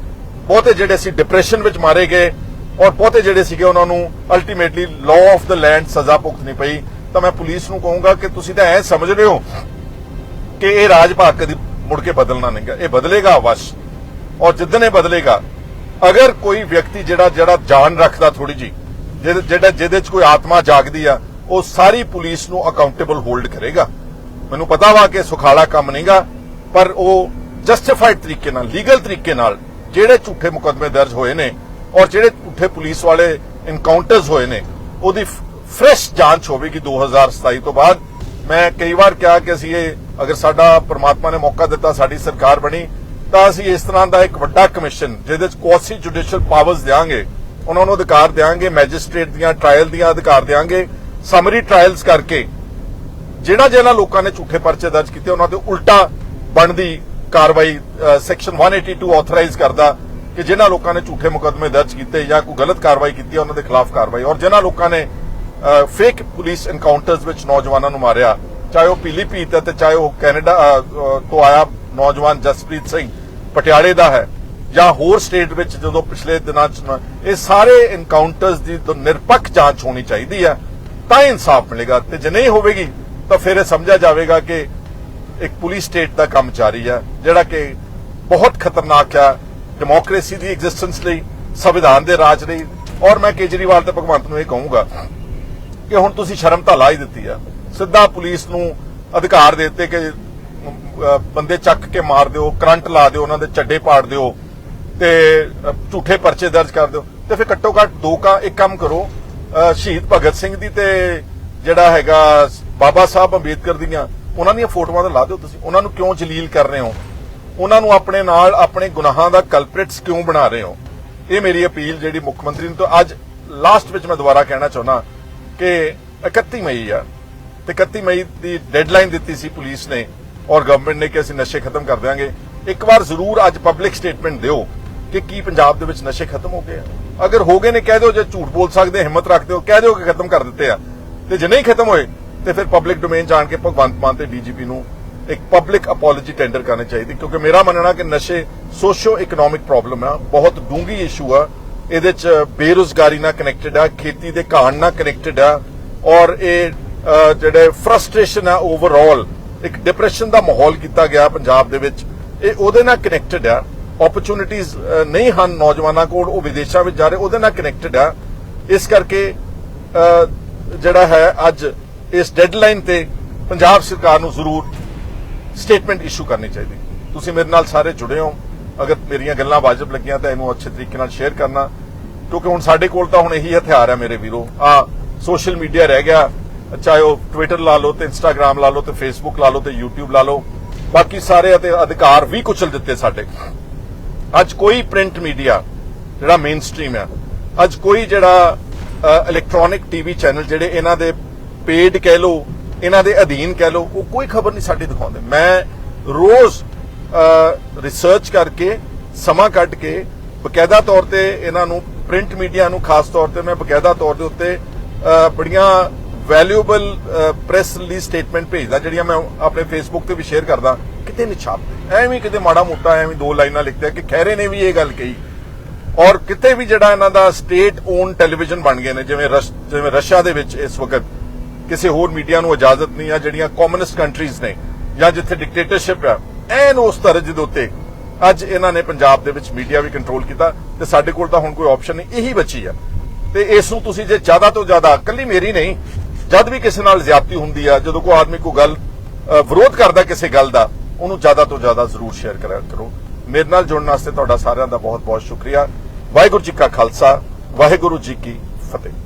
ਬਹੁਤੇ ਜਿਹੜੇ ਸੀ ਡਿਪਰੈਸ਼ਨ ਵਿੱਚ ਮਾਰੇ ਗਏ ਔਰ ਬਹੁਤੇ ਜਿਹੜੇ ਸੀਗੇ ਉਹਨਾਂ ਨੂੰ ultimately law of the land ਸਜ਼ਾ ਭੁਗਤਣੀ ਪਈ। ਤਾਂ ਮੈਂ ਪੁਲਿਸ ਨੂੰ ਕਹੂੰਗਾ ਕਿ ਤੁਸੀਂ ਤਾਂ ਐ ਸਮਝ ਰਹੇ ਹੋ ਕਿ ਇਹ ਰਾਜ ਭਾਗ ਕਦੀ ਮੁੜ ਕੇ ਬਦਲਣਾ ਨਹੀਂਗਾ ਇਹ ਬਦਲੇਗਾ ਵਸ਼ ਔਰ ਜਿੱਦਣ ਇਹ ਬਦਲੇਗਾ, ਅਗਰ ਕੋਈ ਵਿਅਕਤੀ ਜਿਹੜਾ ਜਿਹੜਾ ਜਾਨ ਰੱਖਦਾ ਥੋੜੀ ਜੀ ਜਿਹੜਾ ਜਿਹਦੇ ਚ ਕੋਈ ਆਤਮਾ ਜਾਗਦੀ ਆ, ਉਹ ਸਾਰੀ ਪੁਲਿਸ ਨੂੰ ਅਕਾਊਂਟੇਬਲ ਹੋਲਡ ਕਰੇਗਾ। ਮੈਨੂੰ ਪਤਾ ਵਾ ਕਿ ਸੁਖਾਲਾ ਕੰਮ ਨਹੀਂਗਾ, ਪਰ ਉਹ ਜਸਟੀਫਾਈਡ ਤਰੀਕੇ ਨਾਲ ਲੀਗਲ ਤਰੀਕੇ ਨਾਲ ਜਿਹੜੇ ਝੂਠੇ ਮੁਕੱਦਮੇ ਦਰਜ ਹੋਏ ਨੇ ਔਰ ਜਿਹੜੇ ਝੂਠੇ ਪੁਲਿਸ ਵਾਲੇ ਇਨਕਾਊਂਟਰਸ ਹੋਏ ਨੇ, ਉਹਦੀ ਫਰੈਸ਼ ਜਾਂਚ ਹੋਵੇਗੀ 2027 ਤੋਂ ਬਾਅਦ। ਮੈਂ ਕਈ ਵਾਰ ਕਿਹਾ ਕਿ ਅਸੀਂ ਇਹ ਅਗਰ ਸਾਡਾ ਪ੍ਰਮਾਤਮਾ ਨੇ ਮੌਕਾ ਦਿੱਤਾ, ਸਾਡੀ ਸਰਕਾਰ ਬਣੀ, ਤਾਂ ਅਸੀਂ ਇਸ ਤਰ੍ਹਾਂ ਦਾ ਇੱਕ ਵੱਡਾ ਕਮਿਸ਼ਨ, ਜਿਹਦੇ ਚ ਕੁਆਸੀ ਜੁਡੀਸ਼ੀਅਲ ਪਾਵਰਸ ਦੇਾਂਗੇ ਉਹਨਾਂ ਨੂੰ ਅਧਿਕਾਰ ਦੇਾਂਗੇ ਮੈਜਿਸਟ੍ਰੇਟ ਦੀਆਂ ਟ੍ਰਾਇਲ ਦੀਆਂ ਅਧਿਕਾਰ ਦੇਾਂਗੇ ਸਮਰੀ ਟ੍ਰਾਇਲਸ ਕਰਕੇ ਜਿਹੜਾ ਜਿਹੜਾ ਲੋਕਾਂ ਨੇ ਝੂਠੇ ਪਰਚੇ ਦਰਜ ਕੀਤੇ, ਉਹਨਾਂ ਤੇ ਉਲਟਾ ਬਣਦੀ ਕਾਰਵਾਈ ਸੈਕਸ਼ਨ 182 ਆਥੋਰਾਈਜ਼ ਕਰਦਾ ਕਿ ਜਿਨ੍ਹਾਂ ਲੋਕਾਂ ਨੇ ਝੂਠੇ ਮੁਕੱਦਮੇ ਦਰਜ ਕੀਤੇ ਜਾਂ ਕੋਈ ਗਲਤ ਕਾਰਵਾਈ ਕੀਤੀ, ਉਹਨਾਂ ਦੇ ਖਿਲਾਫ ਕਾਰਵਾਈ। ਔਰ ਜਿਨ੍ਹਾਂ ਲੋਕਾਂ ਨੇ ਫੇਕ ਪੁਲਿਸ ਐਨਕਾਊਂਟਰਸ ਵਿੱਚ ਨੌਜਵਾਨਾਂ ਨੂੰ ਮਾਰਿਆ, ਚਾਹੇ ਉਹ ਪੀਲੀਭੀਤ ਹੈ ਤੇ ਚਾਹੇ ਉਹ ਕੈਨੇਡਾ ਤੋਂ ਆਇਆ ਨੌਜਵਾਨ ਜਸਪ੍ਰੀਤ ਸਿੰਘ ਪਟਿਆਲੇ ਦਾ ਹੈ ਜਾਂ ਹੋਰ ਸਟੇਟ ਵਿੱਚ ਜਦੋਂ ਪਿਛਲੇ ਦਿਨਾਂ ਚ ਇਹ ਸਾਰੇ ਐਨਕਾਊਂਟਰਸ ਦੀ ਨਿਰਪੱਖ ਜਾਂਚ ਹੋਣੀ ਚਾਹੀਦੀ ਹੈ, ਤਾਂ ਹੀ ਇਨਸਾਫ ਮਿਲੇਗਾ। ਤੇ ਜੇ ਨਹੀਂ ਹੋਵੇਗੀ, ਤਾਂ ਫਿਰ ਇਹ ਸਮਝਿਆ ਜਾਵੇਗਾ ਕਿ ਇੱਕ ਪੁਲਿਸ ਸਟੇਟ ਦਾ ਕੰਮ ਜਾਰੀ ਹੈ, ਜਿਹੜਾ ਕਿ ਬਹੁਤ ਖਤਰਨਾਕ ਹੈ ਡੈਮੋਕ੍ਰੇਸੀ ਦੀ ਐਗਜ਼ਿਸਟੈਂਸ ਲਈ, ਸੰਵਿਧਾਨ ਦੇ ਰਾਜ ਲਈ। ਔਰ ਮੈਂ ਕੇਜਰੀਵਾਲ ਤੇ ਭਗਵੰਤ ਨੂੰ ਇਹ ਕਹੂੰਗਾ ਕਿ ਹੁਣ ਤੁਸੀਂ ਸ਼ਰਮ ਤਾਂ ਲਾ ਹੀ ਦਿੱਤੀ ਆ। ਸਿੱਧਾ ਪੁਲਿਸ ਨੂੰ ਅਧਿਕਾਰ ਦੇ ਦਿੱਤੇ ਕਿ ਬੰਦੇ ਚੱਕ ਕੇ ਮਾਰ ਦਿਓ, ਕਰੰਟ ਲਾ ਦਿਓ, ਉਹਨਾਂ ਦੇ ਚੱਡੇ ਪਾੜ ਦਿਓ। ਤੇ ਝੂਠੇ ਪਰਚੇ ਦਰਜ ਕਰ ਦਿਓ। ਤੇ ਫਿਰ ਘੱਟੋ ਘੱਟ ਦੋ ਕਾ, ਇੱਕ ਕੰਮ ਕਰੋ। ਸ਼ਹੀਦ ਭਗਤ ਸਿੰਘ ਦੀ ਤੇ ਜਿਹੜਾ ਹੈਗਾ ਬਾਬਾ ਸਾਹਿਬ ਅੰਬੇਦਕਰ ਦੀਆਂ, ਉਹਨਾਂ ਦੀਆਂ ਫੋਟੋਆਂ ਤਾਂ ਲਾ ਦਿਓ ਤੁਸੀਂ। ਉਹਨਾਂ ਨੂੰ ਕਿਉਂ ਜਲੀਲ ਕਰ ਰਹੇ ਹੋ? ਉਹਨਾਂ ਨੂੰ ਆਪਣੇ ਨਾਲ ਆਪਣੇ ਗੁਨਾਹਾਂ ਦਾ ਕਲਪ੍ਰਿਟਸ ਕਿਉਂ ਬਣਾ ਰਹੇ ਹੋ? ਇਹ ਮੇਰੀ ਅਪੀਲ ਜਿਹੜੀ ਮੁੱਖ ਮੰਤਰੀ ਨੂੰ ਤਾਂ ਅੱਜ ਲਾਸਟ ਵਿੱਚ ਮੈਂ ਦੁਬਾਰਾ ਕਹਿਣਾ ਚਾਹੁੰਦਾ ਕਿ 31 ਮਈ ਆ। ਤੇ 31 ਮਈ ਦੀ ਡੈਡਲਾਈਨ ਦਿੱਤੀ ਸੀ ਪੁਲਿਸ ਨੇ ਔਰ ਗਵਰਨਮੈਂਟ ਨੇ ਕਿ ਅਸੀਂ ਨਸ਼ੇ ਖਤਮ ਕਰ ਦਿਆਂਗੇ। ਇੱਕ ਵਾਰ ਜ਼ਰੂਰ ਅੱਜ ਪਬਲਿਕ ਸਟੇਟਮੈਂਟ ਦਿਓ। ਕਿ ਕੀ ਪੰਜਾਬ ਦੇ ਵਿੱਚ ਨਸ਼ੇ ਖਤਮ ਹੋ ਗਏ ਆ? ਅਗਰ ਹੋ ਗਏ ਨੇ, ਕਹਿ ਦਿਓ ਜੇ ਝੂਠ ਬੋਲ ਸਕਦੇ, ਹਿੰਮਤ ਰੱਖਦੇ ਹੋ ਕਹਿ ਦਿਓ ਕਿ ਖਤਮ ਕਰ ਦਿੱਤੇ ਆ। ਤੇ ਜੇ ਨਹੀਂ ਖਤਮ ਹੋਏ, ਤੇ ਫਿਰ ਪਬਲਿਕ ਡੋਮੇਨ ਜਾਣ ਕੇ ਭਗਵੰਤ ਮਾਨ ਤੇ ਡੀਜੀਪੀ ਨੂੰ ਇੱਕ ਪਬਲਿਕ ਅਪੋਲੋਜੀ ਟੈਂਡਰ ਕਰਨੀ ਚਾਹੀਦੀ, ਕਿਉਂਕਿ ਮੇਰਾ ਮੰਨਣਾ ਕਿ ਨਸ਼ੇ ਸੋਸ਼ੀਓ ਇਕਨੋਮਿਕ ਪ੍ਰੋਬਲਮ ਆ, ਬਹੁਤ ਡੂੰਗੀ ਇਸ਼ੂ ਆ। ਇਹਦੇ ਚ ਬੇਰੁਜ਼ਗਾਰੀ ਨਾਲ ਕਨੈਕਟਡ ਆ, ਖੇਤੀ ਦੇ ਘਾਣ ਨਾਲ ਕਨੈਕਟਡ ਆ, ਔਰ ਇਹ ਜਿਹੜੇ ਫਰਸਟ੍ਰੇਸ਼ਨ ਆ ਓਵਰਆਲ ਇੱਕ ਡਿਪਰੈਸ਼ਨ ਦਾ ਮਾਹੌਲ ਕੀਤਾ ਗਿਆ ਪੰਜਾਬ ਦੇ ਵਿੱਚ, ਇਹ ਉਹਦੇ ਨਾਲ ਕਨੈਕਟਡ ਆ। ਓਪਰਚ्युनिटीज ਨਹੀਂ ਹਨ ਨੌਜਵਾਨਾਂ ਕੋਲ, ਉਹ ਵਿਦੇਸ਼ਾਂ ਵਿੱਚ ਜਾ ਰਹੇ, ਉਹਦੇ ਨਾਲ ਕਨੈਕਟਡ ਆ। ਇਸ ਕਰਕੇ ਜਿਹੜਾ ਹੈ ਅੱਜ ਇਸ ਡੈਡਲਾਈਨ ਤੇ ਪੰਜਾਬ ਸਰਕਾਰ ਨੂੰ ਜ਼ਰੂਰ ਸਟੇਟਮੈਂਟ ਇਸ਼ੂ ਕਰਨੀ ਚਾਹੀਦੀ। ਤੁਸੀਂ ਮੇਰੇ ਨਾਲ ਸਾਰੇ ਜੁੜੇ ਹੋ। ਅਗਰ ਮੇਰੀਆਂ ਗੱਲਾਂ ਵਾਜਬ ਲੱਗੀਆਂ ਤਾਂ ਇਹਨੂੰ ਅੱਛੇ ਤਰੀਕੇ ਨਾਲ ਸ਼ੇਅਰ ਕਰਨਾ। ਕਿਉਂਕਿ ਹੁਣ ਸਾਡੇ ਕੋਲ ਤਾਂ ਹੁਣ ਇਹੀ ਹਥਿਆਰ ਹੈ ਮੇਰੇ ਵੀਰੋ। ਆ ਸੋਸ਼ਲ ਮੀਡੀਆ ਰਹਿ ਗਿਆ। ਚਾਹੇ ਉਹ ਟਵਿੱਟਰ ਲਾ ਲਓ ਤੇ ਇੰਸਟਾਗ੍ਰam ਲਾ ਲਓ ਤੇ ਫੇਸਬੁੱਕ ਲਾ ਲਓ ਤੇ ਯੂਟਿਊਬ ਲਾ ਲਓ। ਬਾਕੀ ਸਾਰੇ ਅਧਿਕਾਰ ਵੀ ਕੁਚਲ ਦਿੱਤੇ ਸਾਡੇ। ਅੱਜ ਕੋਈ ਪ੍ਰਿੰਟ ਮੀਡੀਆ ਜਿਹੜਾ ਮੇਨ ਸਟ੍ਰੀਮ ਹੈ ਅੱਜ ਕੋਈ ਜਿਹੜਾ ਇਲੈਕਟ੍ਰੋਨਿਕ ਟੀਵੀ ਚੈਨਲ ਜਿਹੜੇ ਇਹਨਾਂ ਦੇ ਪੇਡ ਕਹਿ ਲਓ, ਇਹਨਾਂ ਦੇ ਅਧੀਨ ਕਹਿ ਲਓ, ਉਹ ਕੋਈ ਖਬਰ ਨਹੀਂ ਸਾਡੀ ਦਿਖਾਉਂਦੇ। ਮੈਂ ਰੋਜ਼ ਰਿਸਰਚ ਕਰਕੇ, ਸਮਾਂ ਕੱਢ ਕੇ, ਬਕਾਇਦਾ ਤੌਰ ਤੇ ਇਹਨਾਂ ਨੂੰ ਪ੍ਰਿੰਟ ਮੀਡੀਆ ਨੂੰ ਖਾਸ ਤੌਰ ਤੇ ਮੈਂ ਬਕਾਇਦਾ ਤੌਰ ਦੇ ਉੱਤੇ ਬੜੀਆਂ ਵੈਲਿਊਬਲ ਪ੍ਰੈਸ ਰਿਲੀਜ਼ ਸਟੇਟਮੈਂਟ ਭੇਜਦਾ, ਜਿਹੜੀਆਂ ਮੈਂ ਆਪਣੇ ਫੇਸਬੁੱਕ ਤੇ ਵੀ ਸ਼ੇਅਰ ਕਰਦਾ, ਕਿਤੇ ਨਹੀਂ ਛਾਪਦੇ। ਐਵੇਂ ਹੀ ਕਿਤੇ ਮਾੜਾ ਮੋਟਾ ਐਵੇਂ ਦੋ ਲਾਈਨਾਂ ਲਿਖਦੇ ਆ ਕਿ ਖੈਰੇ ਨੇ ਵੀ ਇਹ ਗੱਲ ਕਹੀ। ਔਰ ਕਿਤੇ ਵੀ ਜਿਹੜਾ ਇਹਨਾਂ ਦਾ ਸਟੇਟ ਓਨ ਟੈਲੀਵਿਜ਼ਨ ਬਣ ਗਏ ਨੇ, ਜਿਵੇਂ ਜਿਵੇਂ ਰਸ਼ੀਆ ਦੇ ਵਿੱਚ ਇਸ ਵਕਤ ਕਿਸੇ ਹੋਰ ਮੀਡੀਆ ਨੂੰ ਇਜਾਜ਼ਤ ਨਹੀਂ ਆ, ਜਿਹੜੀਆਂ ਕਮਿਊਨਿਸਟ ਕੰਟਰੀਜ਼ ਨੇ ਜਾਂ ਜਿੱਥੇ ਡਿਕਟੇਟਰਸ਼ਿਪ ਆ। ਐਨ ਉਸ ਦਰਜੇ ਦੇ ਉੱਤੇ ਅੱਜ ਇਹਨਾਂ ਨੇ ਪੰਜਾਬ ਦੇ ਵਿੱਚ ਮੀਡੀਆ ਵੀ ਕੰਟਰੋਲ ਕੀਤਾ ਤੇ ਸਾਡੇ ਕੋਲ ਤਾਂ ਹੁਣ ਕੋਈ ਆਪਸ਼ਨ ਨਹੀਂ, ਇਹੀ ਬਚੀ ਆ। ਤੇ ਇਸ ਨੂੰ ਤੁਸੀਂ ਜੇ ਜ਼ਿਆਦਾ ਤੋਂ ਜ਼ਿਆਦਾ ਕੱਲੀ ਮੇਰੀ ਨਹੀਂ, ਜਦ ਵੀ ਕਿਸੇ ਨਾਲ ਜ਼ਿਆਦਤੀ ਹੁੰਦੀ ਆ, ਜਦੋਂ ਕੋਈ ਆਦਮੀ ਕੋਈ ਗੱਲ ਵਿਰੋਧ ਕਰਦਾ ਕਿਸੇ ਗੱਲ ਦਾ ਉਹਨੂੰ ਜ਼ਿਆਦਾ ਤੋਂ ਜ਼ਿਆਦਾ ਜ਼ਰੂਰ ਸ਼ੇਅਰ ਕਰਿਆ ਕਰੋ। ਮੇਰੇ ਨਾਲ ਜੁੜਨ ਵਾਸਤੇ ਤੁਹਾਡਾ ਸਾਰਿਆਂ ਦਾ ਬਹੁਤ ਬਹੁਤ ਸ਼ੁਕਰੀਆ। ਵਾਹਿਗੁਰੂ ਜੀ ਕਾ ਖਾਲਸਾ, ਵਾਹਿਗੁਰੂ ਜੀ ਕੀ ਫਤਿਹ।